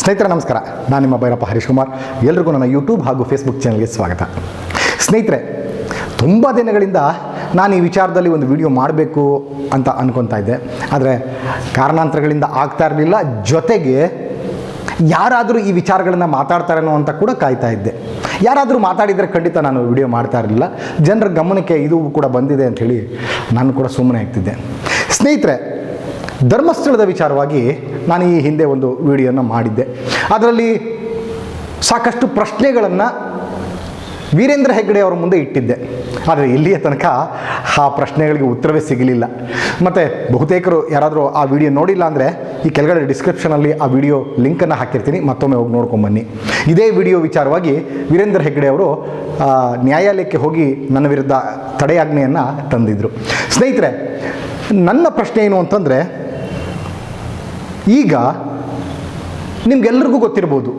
ಸ್ನೇಹಿತರೆ, ನಮಸ್ಕಾರ. ನಾನು ನಿಮ್ಮ ಭೈರಪ್ಪ ಹರೀಶ್ ಕುಮಾರ್ ಎಲ್ರಿಗೂ ನನ್ನ ಯೂಟ್ಯೂಬ್ ಹಾಗೂ ಫೇಸ್ಬುಕ್ ಚಾನಲ್ಗೆ ಸ್ವಾಗತ. ಸ್ನೇಹಿತರೆ, ತುಂಬ ದಿನಗಳಿಂದ ನಾನು ಈ ವಿಚಾರದಲ್ಲಿ ಒಂದು ವಿಡಿಯೋ ಮಾಡಬೇಕು ಅಂತ ಅನ್ಕೊತಾ ಇದ್ದೆ. ಆದರೆ ಕಾರಣಾಂತರಗಳಿಂದ ಆಗ್ತಾ ಇರಲಿಲ್ಲ. ಜೊತೆಗೆ ಯಾರಾದರೂ ಈ ವಿಚಾರಗಳನ್ನು ಮಾತಾಡ್ತಾರೇನೋ ಅಂತ ಕೂಡ ಕಾಯ್ತಾ ಇದ್ದೆ. ಯಾರಾದರೂ ಮಾತಾಡಿದರೆ ಖಂಡಿತ ನಾನು ವಿಡಿಯೋ ಮಾಡ್ತಾ ಇರಲಿಲ್ಲ. ಜನರ ಗಮನಕ್ಕೆ ಇದು ಕೂಡ ಬಂದಿದೆ ಅಂಥೇಳಿ ನಾನು ಕೂಡ ಸುಮ್ಮನೆ ಆಗ್ತಿದ್ದೆ. ಸ್ನೇಹಿತರೆ ಧರ್ಮಸ್ಥಳದ ವಿಚಾರವಾಗಿ ನಾನು ಈ ಹಿಂದೆ ಒಂದು ವಿಡಿಯೋನ ಮಾಡಿದ್ದೆ. ಅದರಲ್ಲಿ ಸಾಕಷ್ಟು ಪ್ರಶ್ನೆಗಳನ್ನು ವೀರೇಂದ್ರ ಹೆಗ್ಗಡೆ ಅವರ ಮುಂದೆ ಇಟ್ಟಿದ್ದೆ. ಆದರೆ ಇಲ್ಲಿಯ ತನಕ ಆ ಪ್ರಶ್ನೆಗಳಿಗೆ ಉತ್ತರವೇ ಸಿಗಲಿಲ್ಲ. ಮತ್ತು ಬಹುತೇಕರು ಯಾರಾದರೂ ಆ ವಿಡಿಯೋ ನೋಡಿಲ್ಲ ಅಂದರೆ ಈ ಕೆಳಗಡೆ ಡಿಸ್ಕ್ರಿಪ್ಷನಲ್ಲಿ ಆ ವಿಡಿಯೋ ಲಿಂಕನ್ನು ಹಾಕಿರ್ತೀನಿ. ಮತ್ತೊಮ್ಮೆ ಹೋಗಿ ನೋಡ್ಕೊಂಬನ್ನಿ ಇದೇ ವಿಡಿಯೋ ವಿಚಾರವಾಗಿ ವೀರೇಂದ್ರ ಹೆಗ್ಗಡೆ ಅವರು ನ್ಯಾಯಾಲಯಕ್ಕೆ ಹೋಗಿ ನನ್ನ ವಿರುದ್ಧ ತಡೆಯಾಜ್ಞೆಯನ್ನು ತಂದಿದ್ದರು ಸ್ನೇಹಿತರೆ, ನನ್ನ ಪ್ರಶ್ನೆ ಏನು ಅಂತಂದರೆ ಈಗ ನಿಮಗೆಲ್ಲರಿಗೂ ಗೊತ್ತಿರ್ಬೋದು,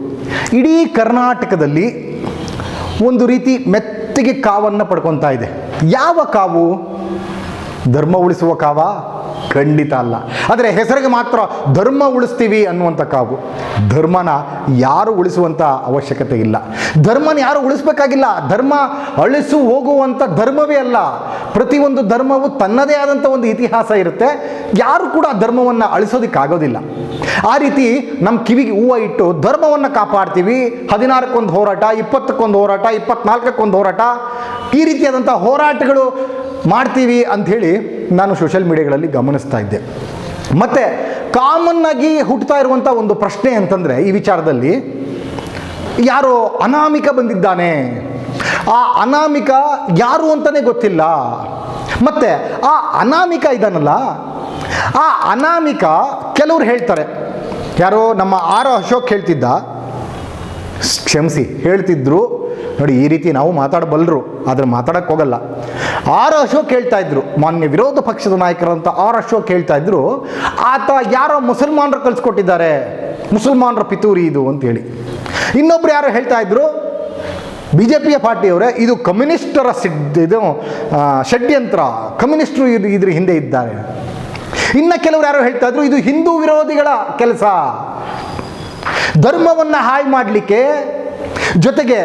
ಇಡೀ ಕರ್ನಾಟಕದಲ್ಲಿ ಒಂದು ರೀತಿ ಮೆತ್ತಗೆ ಕಾವನ್ನು ಪಡ್ಕೊತಾ ಇದೆ. ಯಾವ ಕಾವು? ಧರ್ಮ ಉಳಿಸುವ ಕಾವ? ಖಂಡಿತ ಅಲ್ಲ. ಆದರೆ ಹೆಸರಿಗೆ ಮಾತ್ರ ಧರ್ಮ ಉಳಿಸ್ತೀವಿ ಅನ್ನುವಂಥ ಕಾವು. ಧರ್ಮನ ಯಾರು ಉಳಿಸುವಂಥ ಅವಶ್ಯಕತೆ ಇಲ್ಲ. ಧರ್ಮನ ಯಾರು ಉಳಿಸ್ಬೇಕಾಗಿಲ್ಲ? ಧರ್ಮ ಅಳಿಸು ಹೋಗುವಂಥ ಧರ್ಮವೇ ಅಲ್ಲ. ಪ್ರತಿಯೊಂದು ಧರ್ಮವು ತನ್ನದೇ ಆದಂಥ ಒಂದು ಇತಿಹಾಸ ಇರುತ್ತೆ. ಯಾರು ಕೂಡ ಧರ್ಮವನ್ನು ಅಳಿಸೋದಕ್ಕಾಗೋದಿಲ್ಲ. ಆ ರೀತಿ ನಮ್ಮ ಕಿವಿಗೆ ಹೂವು ಇಟ್ಟು ಧರ್ಮವನ್ನು ಕಾಪಾಡ್ತೀವಿ. ಹದಿನಾರಕ್ಕೊಂದು ಹೋರಾಟ, ಇಪ್ಪತ್ತಕ್ಕೊಂದು ಹೋರಾಟ, ಇಪ್ಪತ್ನಾಲ್ಕಕ್ಕೊಂದು ಹೋರಾಟ, ಈ ರೀತಿಯಾದಂಥ ಹೋರಾಟಗಳು ಮಾಡ್ತೀವಿ ಅಂಥೇಳಿ ನಾನು ಸೋಷಿಯಲ್ ಮೀಡಿಯಾಗಳಲ್ಲಿ ಗಮನಿಸ್ತಾ ಇದ್ದೆ. ಮತ್ತು ಕಾಮನ್ ಆಗಿ ಹುಟ್ಟುತ್ತಾ ಇರುವಂಥ ಒಂದು ಪ್ರಶ್ನೆ ಅಂತಂದರೆ ಈ ವಿಚಾರದಲ್ಲಿ ಯಾರೋ ಅನಾಮಿಕ ಬಂದಿದ್ದಾನೆ. ಆ ಅನಾಮಿಕ ಯಾರು ಅಂತಲೇ ಗೊತ್ತಿಲ್ಲ. ಮತ್ತು ಆ ಅನಾಮಿಕ ಇದ್ದಾನಲ್ಲ, ಆ ಅನಾಮಿಕ ಕೆಲವ್ರು ಹೇಳ್ತಾರೆ. ಯಾರೋ ನಮ್ಮ ಆರೋ ಅಶೋಕ್ ಹೇಳ್ತಿದ್ದ, ಕ್ಷಮಿಸಿ, ಹೇಳ್ತಿದ್ರು. ನೋಡಿ, ಈ ರೀತಿ ನಾವು ಮಾತಾಡಬಲ್ಲರು ಆದರೆ ಮಾತಾಡಕ್ಕೆ ಹೋಗಲ್ಲ. ಆರ್ ಅಶೋಕ್ ಹೇಳ್ತಾ ಇದ್ರು, ಮಾನ್ಯ ವಿರೋಧ ಪಕ್ಷದ ನಾಯಕರಂತ ಆರ್ ಅಶೋಕ್ ಹೇಳ್ತಾ ಇದ್ರು, ಆತ ಯಾರೋ ಮುಸಲ್ಮಾನರು ಕಲಿಸ್ಕೊಟ್ಟಿದ್ದಾರೆ ಮುಸಲ್ಮಾನರ ಪಿತೂರಿ ಇದು ಅಂತೇಳಿ. ಇನ್ನೊಬ್ರು ಯಾರೋ ಹೇಳ್ತಾ ಇದ್ರು ಬಿ ಜೆ ಪಿಯ ಪಾರ್ಟಿಯವರೇ, ಇದು ಕಮ್ಯುನಿಸ್ಟರ ಸಿಡ್, ಇದು ಷಡ್ಯಂತ್ರ, ಕಮ್ಯುನಿಸ್ಟರು ಇದು, ಇದ್ರ ಹಿಂದೆ ಇದ್ದಾರೆ. ಇನ್ನು ಕೆಲವರು ಯಾರೋ ಹೇಳ್ತಾ ಇದ್ರು, ಇದು ಹಿಂದೂ ವಿರೋಧಿಗಳ ಕೆಲಸ. ಧರ್ಮವನ್ನು ಹಾಯ್ ಮಾಡಲಿಕ್ಕೆ ಜೊತೆಗೆ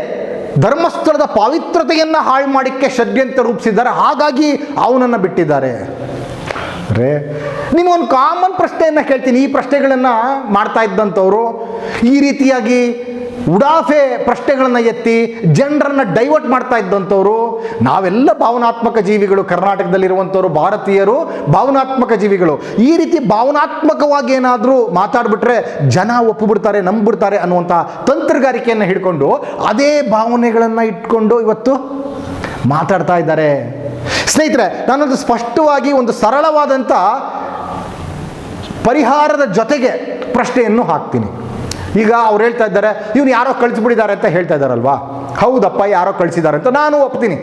ಧರ್ಮಸ್ಥಳದ ಪಾವಿತ್ರತೆಯನ್ನು ಹಾಳು ಮಾಡಿಕ್ಕೆ ಷಡ್ಯಂತ್ರ ರೂಪಿಸಿದ್ದಾರೆ. ಹಾಗಾಗಿ ಅವನನ್ನು ಬಿಟ್ಟಿದ್ದಾರೆ. ರೇ ನಿಮಗೊಂದು ಕಾಮನ್ ಪ್ರಶ್ನೆಯನ್ನು ಕೇಳ್ತೀನಿ. ಈ ಪ್ರಶ್ನೆಗಳನ್ನು ಮಾಡ್ತಾ ಇದ್ದಂಥವ್ರು ಈ ರೀತಿಯಾಗಿ ಉಡಾಫೆ ಪ್ರಶ್ನೆಗಳನ್ನು ಎತ್ತಿ ಜನರನ್ನು ಡೈವರ್ಟ್ ಮಾಡ್ತಾ ಇದ್ದಂಥವ್ರು, ನಾವೆಲ್ಲ ಭಾವನಾತ್ಮಕ ಜೀವಿಗಳು, ಕರ್ನಾಟಕದಲ್ಲಿರುವಂಥವ್ರು, ಭಾರತೀಯರು ಭಾವನಾತ್ಮಕ ಜೀವಿಗಳು. ಈ ರೀತಿ ಭಾವನಾತ್ಮಕವಾಗಿ ಏನಾದರೂ ಮಾತಾಡ್ಬಿಟ್ರೆ ಜನ ಒಪ್ಪಿಬಿಡ್ತಾರೆ, ನಂಬಿಬಿಡ್ತಾರೆ ಅನ್ನುವಂಥ ತಂತ್ರಗಾರಿಕೆಯನ್ನು ಹಿಡ್ಕೊಂಡು, ಅದೇ ಭಾವನೆಗಳನ್ನು ಇಟ್ಕೊಂಡು ಇವತ್ತು ಮಾತಾಡ್ತಾ ಇದ್ದಾರೆ. ಸ್ನೇಹಿತರೆ, ನಾನೊಂದು ಸ್ಪಷ್ಟವಾಗಿ ಒಂದು ಸರಳವಾದಂಥ ಪರಿಹಾರದ ಜೊತೆಗೆ ಪ್ರಶ್ನೆಯನ್ನು ಹಾಕ್ತೀನಿ. ಈಗ ಅವ್ರು ಹೇಳ್ತಾ ಇದ್ದಾರೆ, ಇವ್ನು ಯಾರೋ ಕಳಿಸ್ಬಿಟ್ಟಿದ್ದಾರೆ ಅಂತ ಹೇಳ್ತಾ ಇದ್ದಾರಲ್ವಾ? ಹೌದಪ್ಪ, ಯಾರೋ ಕಳಿಸಿದ್ದಾರೆ ಅಂತ ನಾನು ಒಪ್ತೀನಿ.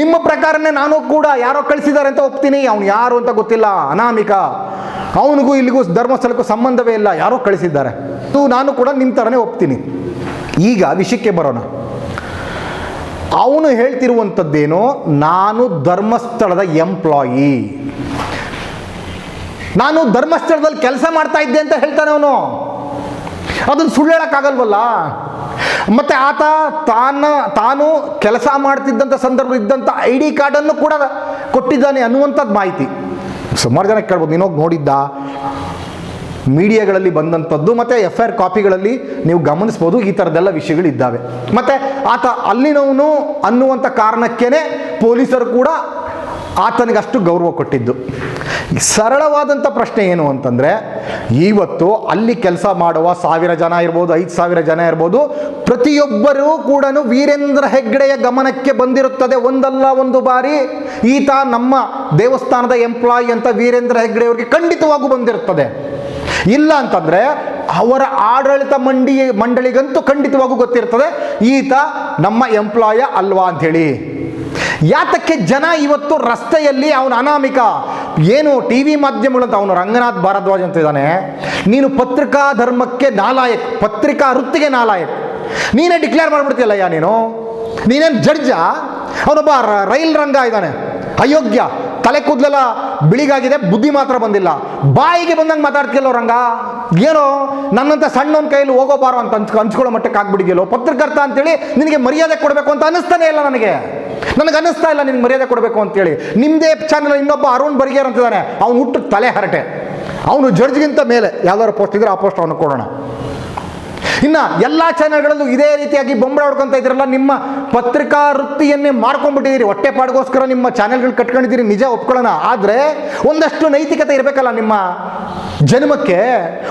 ನಿಮ್ಮ ಪ್ರಕಾರನೇ ನಾನು ಕೂಡ ಯಾರೋ ಕಳಿಸಿದ್ದಾರೆ ಅಂತ ಒಪ್ತೀನಿ. ಅವ್ನು ಯಾರು ಅಂತ ಗೊತ್ತಿಲ್ಲ, ಅನಾಮಿಕ. ಅವನಿಗೂ ಇಲ್ಲಿಗೂ ಧರ್ಮಸ್ಥಳಕ್ಕೂ ಸಂಬಂಧವೇ ಇಲ್ಲ, ಯಾರೋ ಕಳಿಸಿದ್ದಾರೆ. ಇದು ನಾನು ಕೂಡ ನಿಮ್ಮ ಥರನೇ ಒಪ್ತೀನಿ. ಈಗ ವಿಷಯಕ್ಕೆ ಬರೋಣ. ಅವನು ಹೇಳ್ತಿರುವಂಥದ್ದೇನು, ನಾನು ಧರ್ಮಸ್ಥಳದ ಎಂಪ್ಲಾಯಿ ನಾನು ಧರ್ಮಸ್ಥಳದಲ್ಲಿ ಕೆಲಸ ಮಾಡ್ತಾ ಇದ್ದೆ ಅಂತ ಹೇಳ್ತಾನೆ ಅವನು. ಅದನ್ನು ಸುಳ್ಳು ಹೇಳೋಕ್ಕಾಗಲ್ವಲ್ಲ ಮತ್ತೆ ಆತ ತಾನ, ತಾನು ಕೆಲಸ ಮಾಡ್ತಿದ್ದಂಥ ಸಂದರ್ಭ ಇದ್ದಂಥ ಐ ಡಿ ಕಾರ್ಡನ್ನು ಕೂಡ ಕೊಟ್ಟಿದ್ದಾನೆ ಅನ್ನುವಂಥದ್ದು ಮಾಹಿತಿ. ಸುಮಾರು ಜನ ಕೇಳ್ಬೋದು ನೀನೋಗಿ ನೋಡಿದ್ದ? ಮೀಡಿಯಾಗಳಲ್ಲಿ ಬಂದಂಥದ್ದು, ಮತ್ತು ಎಫ್ ಐ ಆರ್ ಕಾಪಿಗಳಲ್ಲಿ ನೀವು ಗಮನಿಸ್ಬೋದು, ಈ ಥರದ್ದೆಲ್ಲ ವಿಷಯಗಳಿದ್ದಾವೆ. ಮತ್ತು ಆತ ಅಲ್ಲಿನವನು ಅನ್ನುವಂಥ ಕಾರಣಕ್ಕೇ ಪೊಲೀಸರು ಕೂಡ ಆತನಿಗೆ ಅಷ್ಟು ಗೌರವ ಕೊಟ್ಟಿದ್ದು. ಸರಳವಾದಂಥ ಪ್ರಶ್ನೆ ಏನು ಅಂತಂದರೆ ಇವತ್ತು ಅಲ್ಲಿ ಕೆಲಸ ಮಾಡುವ ಸಾವಿರ ಜನ ಇರ್ಬೋದು, ಐದು ಸಾವಿರ ಜನ ಇರ್ಬೋದು, ಪ್ರತಿಯೊಬ್ಬರೂ ಕೂಡ ವೀರೇಂದ್ರ ಹೆಗ್ಗಡೆಯ ಗಮನಕ್ಕೆ ಬಂದಿರುತ್ತದೆ ಒಂದಲ್ಲ ಒಂದು ಬಾರಿ. ಈತ ನಮ್ಮ ದೇವಸ್ಥಾನದ ಎಂಪ್ಲಾಯಿ ಅಂತ ವೀರೇಂದ್ರ ಹೆಗ್ಗಡೆ ಅವರಿಗೆ ಖಂಡಿತವಾಗೂ ಬಂದಿರುತ್ತದೆ. ಇಲ್ಲ ಅಂತಂದರೆ, ಅವರ ಆಡಳಿತ ಮಂಡಿ, ಮಂಡಳಿಗಂತೂ ಖಂಡಿತವಾಗೂ ಗೊತ್ತಿರ್ತದೆ, ಈತ ನಮ್ಮ ಎಂಪ್ಲಾಯ ಅಲ್ವಾ ಅಂಥೇಳಿ. ಯಾತಕ್ಕೆ ಜನ ಇವತ್ತು ರಸ್ತೆಯಲ್ಲಿ ಅವನು ಅನಾಮಿಕ? ಏನು ಟಿ ವಿ ಮಾಧ್ಯಮಗಳಂತ ಅವನು ರಂಗನಾಥ್ ಭಾರದ್ವಾಜ್ ಅಂತ ಇದ್ದಾನೆ. ನೀನು ಪತ್ರಿಕಾ ಧರ್ಮಕ್ಕೆ ನಾಲಾಯಕ್, ಪತ್ರಿಕಾ ವೃತ್ತಿಗೆ ನಾಲಾಯಕ್. ನೀನೇ ಡಿಕ್ಲೇರ್ ಮಾಡ್ಬಿಡ್ತೀಯಲ್ಲಯ್ಯ ನೀನು? ನೀನೇನು ಜಡ್ಜ? ಅವನೊಬ್ಬ ರೈಲ್ ರಂಗ ಇದ್ದಾನೆ. ಅಯೋಗ್ಯ. ತಲೆ ಕೂದಲೆಲ್ಲ ಬಿಳಿಗಾಗಿದೆ, ಬುದ್ಧಿ ಮಾತ್ರ ಬಂದಿಲ್ಲ. ಬಾಯಿಗೆ ಬಂದಂಗೆ ಮಾತಾಡ್ತಿಯಲ್ಲ ರಂಗ? ಏನೋ ನನ್ನಂತ ಸಣ್ಣವನ ಕೈಯಲ್ಲಿ ಹೋಗೋ ಬಾರೋ ಅಂತ ಅನ್ಸ್ ಹಂಚ್ಕೊಳ್ಳೋ ಮಟ್ಟಕ್ಕೆ ಆಗ್ಬಿಡಿದೆಯಲ್ಲೋ ಪತ್ರಕರ್ತ ಅಂತೇಳಿ ನಿನಗೆ ಮರ್ಯಾದೆ ಕೊಡಬೇಕು ಅಂತ ಅನ್ನಿಸ್ತಾನೆ ಇಲ್ಲ ನನಗೆ. ನನಗೆ ಅನಿಸ್ತಾ ಇಲ್ಲ ನಿನಗೆ ಮರ್ಯಾದೆ ಕೊಡಬೇಕು ಅಂತೇಳಿ. ನಿಮ್ಮದೇ ಚಾನಲ್ ಇನ್ನೊಬ್ಬ ಅರುಣ್ ಬರ್ಗೇರ್ ಅಂತಿದ್ದಾನೆ ಅವ್ನು ಹುಟ್ಟು ತಲೆ ಹರಟೆ. ಅವನು ಜಡ್ಜ್ಗಿಂತ ಮೇಲೆ. ಯಾವ್ದಾದ್ರು ಪೋಸ್ಟ್ ಇದ್ರೆ ಆ ಪೋಸ್ಟ್ ಅವನು ಕೊಡೋಣ. ಇನ್ನು ಎಲ್ಲ ಚಾನೆಲ್ಗಳಲ್ಲೂ ಇದೇ ರೀತಿಯಾಗಿ ಬೊಂಬಳ ಹೊಡ್ಕೊಂತ ಇದ್ರಲ್ಲ ನಿಮ್ಮ ಪತ್ರಿಕಾ ವೃತ್ತಿಯನ್ನೇ ಮಾಡ್ಕೊಂಡ್ಬಿಟ್ಟಿದ್ದೀರಿ. ಹೊಟ್ಟೆ ಪಾಡ್ಗೋಸ್ಕರ ನಿಮ್ಮ ಚಾನೆಲ್ಗಳು ಕಟ್ಕೊಂಡಿದ್ದೀರಿ, ನಿಜ ಒಪ್ಕೊಳ್ಳೋಣ. ಆದರೆ ಒಂದಷ್ಟು ನೈತಿಕತೆ ಇರಬೇಕಲ್ಲ ನಿಮ್ಮ ಜನ್ಮಕ್ಕೆ,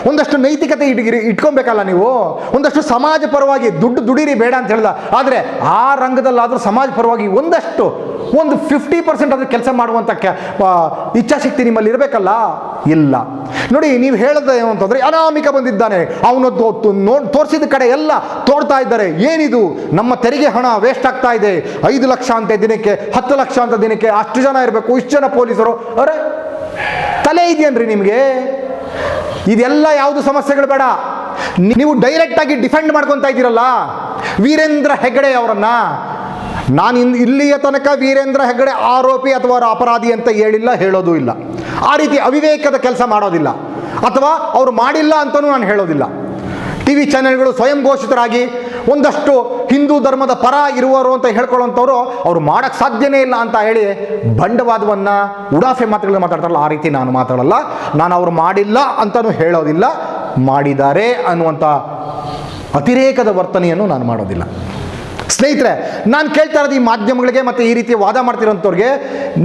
ಒಂದಷ್ಟು ನೈತಿಕತೆ ಇಟ್ಗಿರಿ ಇಟ್ಕೊಬೇಕಲ್ಲ ನೀವು? ಒಂದಷ್ಟು ಸಮಾಜ ಪರವಾಗಿ ದುಡ್ಡು ದುಡೀರಿ ಬೇಡ ಅಂತ ಹೇಳ್ದ ಆದರೆ ಆ ರಂಗದಲ್ಲಾದರೂ ಸಮಾಜ ಪರವಾಗಿ ಒಂದಷ್ಟು, ಒಂದು ಫಿಫ್ಟಿ ಪರ್ಸೆಂಟ್ ಅದ್ರ ಕೆಲಸ ಮಾಡುವಂಥ ಇಚ್ಛಾಶಕ್ತಿ ನಿಮ್ಮಲ್ಲಿ ಇರಬೇಕಲ್ಲ? ಇಲ್ಲ. ನೋಡಿ, ನೀವು ಹೇಳೋದು ಏನು ಅಂತಂದ್ರೆ, ಅನಾಮಿಕ ಬಂದಿದ್ದಾನೆ. ಹೊತ್ತು ನೋಡ್ ತೋರಿಸಿದ ಕಡೆ ಎಲ್ಲ ತೋಡ್ತಾ ಇದ್ದಾರೆ. ಏನಿದು? ನಮ್ಮ ತೆರಿಗೆ ಹಣ ವೇಸ್ಟ್ ಆಗ್ತಾ ಇದೆ. ಐದು ಲಕ್ಷ ಅಂತ ದಿನಕ್ಕೆ, ಹತ್ತು ಲಕ್ಷ ಅಂತ ದಿನಕ್ಕೆ ಅಷ್ಟು ಜನ ಇರಬೇಕು, ಇಷ್ಟು ಜನ ಪೊಲೀಸರು. ಅರೆ, ತಲೆ ಇದೆಯನ್ರಿ ನಿಮಗೆ? ಇದೆಲ್ಲ ಯಾವುದು ಸಮಸ್ಯೆಗಳು ಬೇಡ. ನೀವು ಡೈರೆಕ್ಟ್ ಆಗಿ ಡಿಫೆಂಡ್ ಮಾಡ್ಕೊತಾ ಇದ್ದೀರಲ್ಲ. ವೀರೇಂದ್ರ ಹೆಗಡೆ ಅವರನ್ನ. ನಾನು ಇನ್, ಇಲ್ಲಿಯ ತನಕ ವೀರೇಂದ್ರ ಹೆಗಡೆ ಆರೋಪಿ ಅಥವಾ ಅಪರಾಧಿ ಅಂತ ಹೇಳಿಲ್ಲ, ಹೇಳೋದು ಇಲ್ಲ. ಆ ರೀತಿ ಅವಿವೇಕದ ಕೆಲಸ ಮಾಡೋದಿಲ್ಲ. ಅಥವಾ ಅವರು ಮಾಡಿಲ್ಲ ಅಂತಲೂ ನಾನು ಹೇಳೋದಿಲ್ಲ. ಟಿ ವಿ ಚಾನೆಲ್ಗಳು ಸ್ವಯಂ ಘೋಷಿತರಾಗಿ ಒಂದಷ್ಟು ಹಿಂದೂ ಧರ್ಮದ ಪರ ಇರುವರು ಅಂತ ಹೇಳ್ಕೊಳ್ಳೋಂಥವ್ರು, ಅವ್ರು ಮಾಡೋಕ್ಕೆ ಸಾಧ್ಯನೇ ಇಲ್ಲ ಅಂತ ಹೇಳಿ ಬಂಡವಾದವನ್ನು ಉಡಾಫೆ ಮಾತುಗಳನ್ನ ಮಾತಾಡ್ತಾರಲ್ಲ, ಆ ರೀತಿ ನಾನು ಮಾತಾಡಲ್ಲ. ನಾನು ಅವರು ಮಾಡಿಲ್ಲ ಅಂತಲೂ ಹೇಳೋದಿಲ್ಲ. ಮಾಡಿದ್ದಾರೆ ಅನ್ನುವಂಥ ಅತಿರೇಕದ ವರ್ತನೆಯನ್ನು ನಾನು ಮಾಡೋದಿಲ್ಲ. ಸ್ನೇಹಿತರೆ, ನಾನು ಕೇಳ್ತಾ ಇರೋದು ಈ ಮಾಧ್ಯಮಗಳಿಗೆ ಮತ್ತು ಈ ರೀತಿ ವಾದ ಮಾಡ್ತಿರೋಂಥವ್ರಿಗೆ,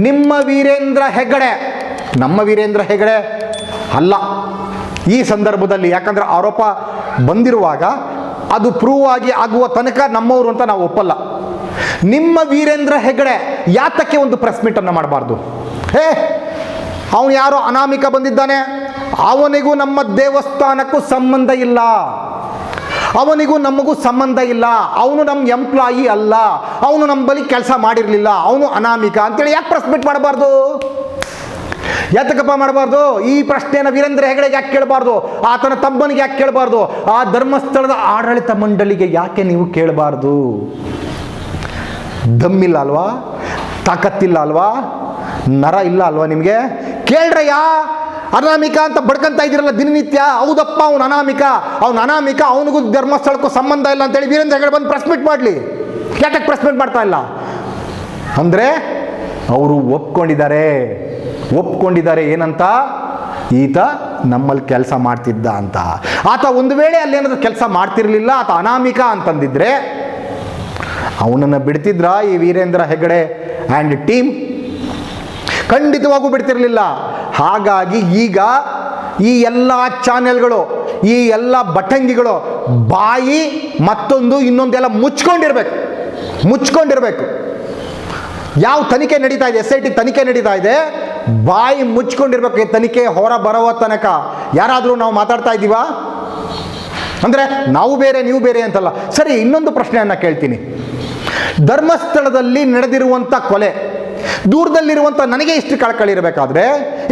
ನಿಮ್ಮ ವೀರೇಂದ್ರ ಹೆಗಡೆ, ನಮ್ಮ ವೀರೇಂದ್ರ ಹೆಗಡೆ ಅಲ್ಲ. ಈ ಸಂದರ್ಭದಲ್ಲಿ ಯಾಕಂದ್ರೆ ಆರೋಪ ಬಂದಿರುವಾಗ ಅದು ಪ್ರೂವ್ ಆಗಿ ಆಗುವ ತನಕ ನಮ್ಮವರು ಅಂತ ನಾವು ಒಪ್ಪಲ್ಲ. ನಿಮ್ಮ ವೀರೇಂದ್ರ ಹೆಗಡೆ ಯಾತಕ್ಕೆ ಒಂದು ಪ್ರೆಸ್ ಮೀಟನ್ನು ಮಾಡಬಾರ್ದು? ಹೇ, ಅವನು ಯಾರೋ ಅನಾಮಿಕ ಬಂದಿದ್ದಾನೆ, ಅವನಿಗೂ ನಮ್ಮ ದೇವಸ್ಥಾನಕ್ಕೂ ಸಂಬಂಧ ಇಲ್ಲ. ಅವನಿಗೂ ನಮಗೂ ಸಂಬಂಧ ಇಲ್ಲ. ಅವನು ನಮ್ಮ ಎಂಪ್ಲಾಯಿ ಅಲ್ಲ. ಅವನು ನಮ್ಮ ಬಳಿ ಕೆಲಸ ಮಾಡಿರಲಿಲ್ಲ. ಅವನು ಅನಾಮಿಕ ಅಂತೇಳಿ ಯಾಕೆ ಪ್ರೆಸ್ ಮೀಟ್ ಮಾಡಬಾರ್ದು? ಯಾತಕಪ್ಪ ಮಾಡಬಾರ್ದು. ಈ ಪ್ರಶ್ನೆಯನ್ನು ವೀರೇಂದ್ರ ಹೆಗಡೆಗೆ ಯಾಕೆ ಕೇಳಬಾರ್ದು? ಆತನ ತಮ್ಮನಿಗೆ ಯಾಕೆ ಕೇಳಬಾರ್ದು? ಆ ಧರ್ಮಸ್ಥಳದ ಆಡಳಿತ ಮಂಡಳಿಗೆ ಯಾಕೆ ನೀವು ಕೇಳಬಾರ್ದು? ದಮ್ಮಿಲ್ಲ ಅಲ್ವಾ? ತಾಕತ್ತಿಲ್ಲ ಅಲ್ವಾ? ನರ ಇಲ್ಲ ಅಲ್ವಾ ನಿಮಗೆ? ಕೇಳ್ರಯ್ಯ, ಅನಾಮಿಕ ಅಂತ ಬಡ್ಕಂತ ಇದ್ದೀರಲ್ಲ ದಿನನಿತ್ಯ. ಹೌದಪ್ಪ, ಅವನು ಅನಾಮಿಕ. ಅವ್ನು ಅನಾಮಿಕ, ಅವನಿಗೂ ಧರ್ಮಸ್ಥಳಕ್ಕೂ ಸಂಬಂಧ ಇಲ್ಲ ಅಂತೇಳಿ ವೀರೇಂದ್ರ ಹೆಗಡೆ ಬಂದು ಪ್ರೆಸ್ಮಿಟ್ ಮಾಡಲಿ. ಯಾಕೆ ಪ್ರೆಸ್ಮಿಟ್ ಮಾಡ್ತಾ ಇಲ್ಲ? ಅಂದರೆ, ಅವರು ಒಪ್ಕೊಂಡಿದ್ದಾರೆ. ಒಪ್ಕೊಂಡಿದ್ದಾರೆ ಏನಂತ? ಈತ ನಮ್ಮಲ್ಲಿ ಕೆಲಸ ಮಾಡ್ತಿದ್ದ ಅಂತ. ಆತ ಒಂದು ವೇಳೆ ಅಲ್ಲೇನಾದ್ರೂ ಕೆಲಸ ಮಾಡ್ತಿರ್ಲಿಲ್ಲ, ಆತ ಅನಾಮಿಕ ಅಂತಂದಿದ್ರೆ ಅವನನ್ನು ಬಿಡ್ತಿದ್ರ ಈ ವೀರೇಂದ್ರ ಹೆಗಡೆ ಆ್ಯಂಡ್ ಟೀಮ್ ಖಂಡಿತವಾಗೂ ಬಿಡ್ತಿರಲಿಲ್ಲ. ಹಾಗಾಗಿ ಈಗ ಈ ಎಲ್ಲ ಚಾನೆಲ್ಗಳು ಈ ಎಲ್ಲ ಬಟಂಗಿಗಳು ಬಾಯಿ ಮತ್ತೊಂದು ಇನ್ನೊಂದೆಲ್ಲ ಮುಚ್ಕೊಂಡಿರ್ಬೇಕು. ಮುಚ್ಕೊಂಡಿರ್ಬೇಕು. ಯಾವ ತನಿಖೆ ನಡೀತಾ ಇದೆ? ಎಸ್ ಐ ಟಿ ತನಿಖೆ ನಡೀತಾ ಇದೆ. ಬಾಯಿ ಮುಚ್ಕೊಂಡಿರ್ಬೇಕು ತನಿಖೆ ಹೊರ ಬರುವ ತನಕ. ಯಾರಾದರೂ ನಾವು ಮಾತಾಡ್ತಾ ಇದ್ದೀವಾ? ಅಂದರೆ ನಾವು ಬೇರೆ, ನೀವು ಬೇರೆ ಅಂತಲ್ಲ. ಸರಿ, ಇನ್ನೊಂದು ಪ್ರಶ್ನೆಯನ್ನು ಕೇಳ್ತೀನಿ. ಧರ್ಮಸ್ಥಳದಲ್ಲಿ ನಡೆದಿರುವಂಥ ಕೊಲೆ ದೂರದಲ್ಲಿರುವಂಥ ನನಗೆ ಇಷ್ಟು ಕಳಕಳಿ ಇರಬೇಕಾದ್ರೆ,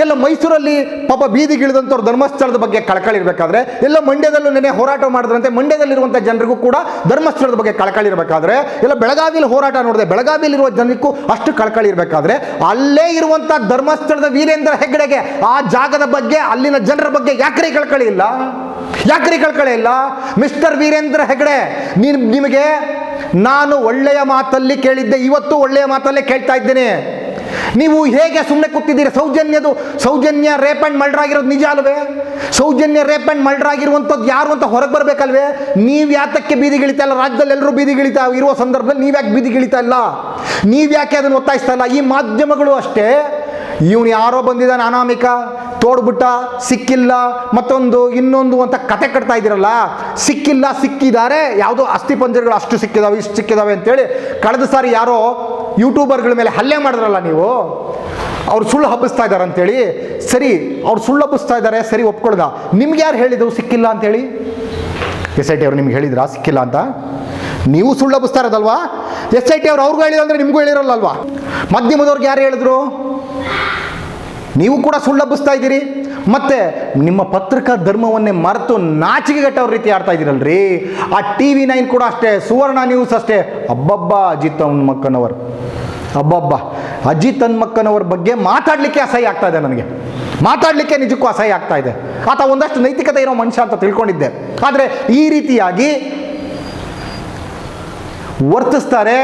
ಎಲ್ಲ ಮೈಸೂರಲ್ಲಿ ಪಾಪ ಬೀದಿಗಿಳಿದಂಥವ್ರು ಧರ್ಮಸ್ಥಳದ ಬಗ್ಗೆ ಕಳಕಳಿ ಇರಬೇಕಾದ್ರೆ, ಎಲ್ಲ ಮಂಡ್ಯದಲ್ಲೂ ನೆನೆ ಹೋರಾಟ ಮಾಡಿದ್ರಂತೆ ಮಂಡ್ಯದಲ್ಲಿರುವಂಥ ಜನರಿಗೂ ಕೂಡ ಧರ್ಮಸ್ಥಳದ ಬಗ್ಗೆ ಕಳಕಳಿ ಇರಬೇಕಾದ್ರೆ, ಎಲ್ಲ ಬೆಳಗಾವಿಯಲ್ಲಿ ಹೋರಾಟ ನೋಡಿದೆ ಬೆಳಗಾವಿಯಲ್ಲಿರುವ ಜನಕ್ಕೂ ಅಷ್ಟು ಕಳಕಳಿ ಇರಬೇಕಾದ್ರೆ, ಅಲ್ಲೇ ಇರುವಂಥ ಧರ್ಮಸ್ಥಳದ ವೀರೇಂದ್ರ ಹೆಗ್ಗಡೆಗೆ, ಆ ಜಾಗದ ಬಗ್ಗೆ, ಅಲ್ಲಿನ ಜನರ ಬಗ್ಗೆ ಯಾಕ್ರಿ ಕಳಕಳಿ ಇಲ್ಲ? ಯಾಕ್ರಿ ಕಳಕಳಿ ಇಲ್ಲ? ಮಿಸ್ಟರ್ ವೀರೇಂದ್ರ ಹೆಗ್ಡೆ ನಿಮಗೆ ನಾನು ಒಳ್ಳೆಯ ಮಾತಲ್ಲಿ ಕೇಳಿದ್ದೆ, ಇವತ್ತು ಒಳ್ಳೆಯ ಮಾತಲ್ಲೇ ಕೇಳ್ತಾ ಇದ್ದೇನೆ. ನೀವು ಹೇಗೆ ಸುಮ್ಮನೆ ಕೂತಿದ್ದೀರಿ? ಸೌಜನ್ಯದು, ಸೌಜನ್ಯ ರೇಪ್ ಆ್ಯಂಡ್ ಮರ್ಡರ್ ಆಗಿರೋದು ನಿಜ ಅಲ್ವೇ? ಸೌಜನ್ಯ ರೇಪ್ ಆ್ಯಂಡ್ ಮರ್ಡರ್ ಆಗಿರುವಂಥದ್ದು ಯಾರು ಅಂತ ಹೊರಗೆ ಬರಬೇಕಲ್ವೇ? ನೀವು ಯಾತಕ್ಕೆ ಬೀದಿಗಿಳಿತಾ ಇಲ್ಲ? ರಾಜ್ಯದಲ್ಲಿ ಎಲ್ಲರೂ ಬೀದಿಗಿಳಿತಾ ಇರುವ ಸಂದರ್ಭದಲ್ಲಿ ನೀವು ಯಾಕೆ ಬೀದಿಗಿಳಿತಾ ಇಲ್ಲ? ನೀವು ಯಾಕೆ ಅದನ್ನು ಒತ್ತಾಯಿಸ್ತಾ ಇಲ್ಲ? ಈ ಮಾಧ್ಯಮಗಳು ಅಷ್ಟೇ. ಇವನು ಯಾರೋ ಬಂದಿದ್ದ ಅನಾಮಿಕ, ತೋಡ್ಬಿಟ್ಟ, ಸಿಕ್ಕಿಲ್ಲ, ಮತ್ತೊಂದು, ಇನ್ನೊಂದು ಅಂತ ಕತೆ ಕಟ್ತಾ ಇದ್ದೀರಲ್ಲ, ಸಿಕ್ಕಿಲ್ಲ, ಸಿಕ್ಕಿದ್ದಾರೆ, ಯಾವುದೋ ಅಸ್ಥಿ ಪಂಜರಗಳು ಅಷ್ಟು ಸಿಕ್ಕಿದಾವೆ, ಇಷ್ಟು ಸಿಕ್ಕಿದಾವೆ ಅಂತೇಳಿ ಕಳೆದ ಸಾರಿ ಯಾರೋ ಯೂಟ್ಯೂಬರ್ಗಳ ಮೇಲೆ ಹಲ್ಲೆ ಮಾಡಿದ್ರಲ್ಲ ನೀವು, ಅವ್ರು ಸುಳ್ಳು ಹಬ್ಬಿಸ್ತಾ ಇದ್ದಾರೆ ಅಂತೇಳಿ, ಸರಿ, ಅವ್ರು ಸುಳ್ಳು ಹಬ್ಬಿಸ್ತಾ ಇದ್ದಾರೆ, ಸರಿ, ಒಪ್ಕೊಳ್ದ. ನಿಮ್ಗೆ ಯಾರು ಹೇಳಿದವು ಸಿಕ್ಕಿಲ್ಲ ಅಂತೇಳಿ? ಎಸ್ ಐ ಟಿ ಅವರು ನಿಮ್ಗೆ ಹೇಳಿದ್ರಾ? ಸಿಕ್ಕಿಲ್ಲ ಅಂತ? ನೀವು ಸುಳ್ಳು ಹಬ್ಬಿಸ್ತಾ ಇರೋದಲ್ವಾ ಎಸ್ ಐ ಟಿ ಅವ್ರು ಅವ್ರಿಗೂ ಹೇಳಿದ್ರು ಅಂದರೆ ನಿಮಗೂ ಹೇಳಿರಲ್ಲಲ್ವಾ? ಮಧ್ಯಮದವ್ರಿಗೆ ಯಾರು ಹೇಳಿದ್ರು? ನೀವು ಕೂಡ ಸುಳ್ಳಬ್ಬಿಸ್ತಾ ಇದ್ದೀರಿ. ಮತ್ತೆ ನಿಮ್ಮ ಪತ್ರಿಕಾ ಧರ್ಮವನ್ನೇ ಮರೆತು ನಾಚಿಕೆಗೆಟ್ಟವ್ರ ರೀತಿ ಆಡ್ತಾ ಇದ್ದೀರಲ್ರಿ. ಆ ಟಿ ವಿ ನೈನ್ ಕೂಡ ಅಷ್ಟೇ, ಸುವರ್ಣ ನ್ಯೂಸ್ ಅಷ್ಟೇ. ಅಬ್ಬಬ್ಬ ಅಜಿತ್ ಹನ್ಮಕ್ಕನವರ್ ಅಬ್ಬಬ್ಬ ಅಜಿತ್ ಹನ್ಮಕ್ಕನವ್ರ ಬಗ್ಗೆ ಮಾತಾಡಲಿಕ್ಕೆ ಅಸಹ್ಯ ಆಗ್ತಾ ಇದೆ ನನಗೆ. ಮಾತಾಡಲಿಕ್ಕೆ ನಿಜಕ್ಕೂ ಅಸಹ್ಯ ಆಗ್ತಾ ಇದೆ. ಆತ ಒಂದಷ್ಟು ನೈತಿಕತೆ ಇರೋ ಮನುಷ್ಯ ಅಂತ ತಿಳ್ಕೊಂಡಿದ್ದೆ. ಆದರೆ ಈ ರೀತಿಯಾಗಿ ವರ್ತಿಸ್ತಾರೆ,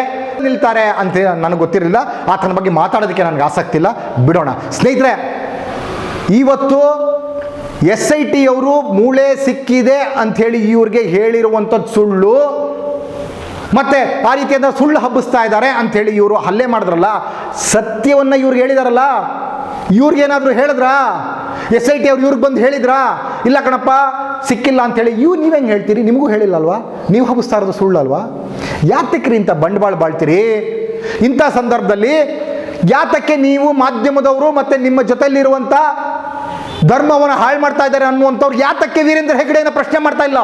ನಿಲ್ತಾರೆ ಅಂತ ನನಗೆ ಗೊತ್ತಿರಲಿಲ್ಲ. ಆತನ ಬಗ್ಗೆ ಮಾತಾಡೋದಕ್ಕೆ ನನಗೆ ಆಸಕ್ತಿ ಇಲ್ಲ. ಬಿಡೋಣ. ಸ್ನೇಹಿತರೆ, ಇವತ್ತು ಎಸ್ ಐ ಟಿ ಅವರು ಮೂಳೆ ಸಿಕ್ಕಿದೆ ಅಂಥೇಳಿ ಇವ್ರಿಗೆ ಹೇಳಿರುವಂಥದ್ದು ಸುಳ್ಳು. ಮತ್ತೆ ಆ ರೀತಿಯಾದ ಸುಳ್ಳು ಹಬ್ಬಿಸ್ತಾ ಇದ್ದಾರೆ ಅಂಥೇಳಿ ಇವರು ಹಲ್ಲೆ ಮಾಡಿದ್ರಲ್ಲ, ಸತ್ಯವನ್ನು ಇವ್ರಿಗೆ ಹೇಳಿದಾರಲ್ಲ? ಇವ್ರಿಗೇನಾದರೂ ಹೇಳಿದ್ರಾ? ಎಸ್ ಐ ಟಿ ಅವ್ರು ಇವ್ರಿಗೆ ಬಂದು ಹೇಳಿದ್ರಾ? ಇಲ್ಲ ಕಣಪ್ಪ, ಸಿಕ್ಕಿಲ್ಲ ಅಂತೇಳಿ ಇವ್ರು ನೀವು ಹೆಂಗೆ ಹೇಳ್ತೀರಿ? ನಿಮಗೂ ಹೇಳಿಲ್ಲ ಅಲ್ವಾ ನೀವು ಹಬ್ಬಿಸ್ತಾ ಇರೋದು ಸುಳ್ಳಲ್ವಾ? ಯಾತಕ್ರಿ ಇಂಥ ಬಂಡವಾಳ ಬಾಳ್ತೀರಿ? ಇಂಥ ಸಂದರ್ಭದಲ್ಲಿ ಯಾತಕ್ಕೆ ನೀವು ಮಾಧ್ಯಮದವರು ಮತ್ತು ನಿಮ್ಮ ಜೊತೆಯಲ್ಲಿರುವಂಥ ಧರ್ಮವನ್ನು ಹಾಳು ಮಾಡ್ತಾ ಇದ್ದಾರೆ ಅನ್ನುವಂಥವ್ರು ಯಾತಕ್ಕೆ ವೀರೇಂದ್ರ ಹೆಗ್ಡೆಯನ್ನು ಪ್ರಶ್ನೆ ಮಾಡ್ತಾ ಇಲ್ಲ?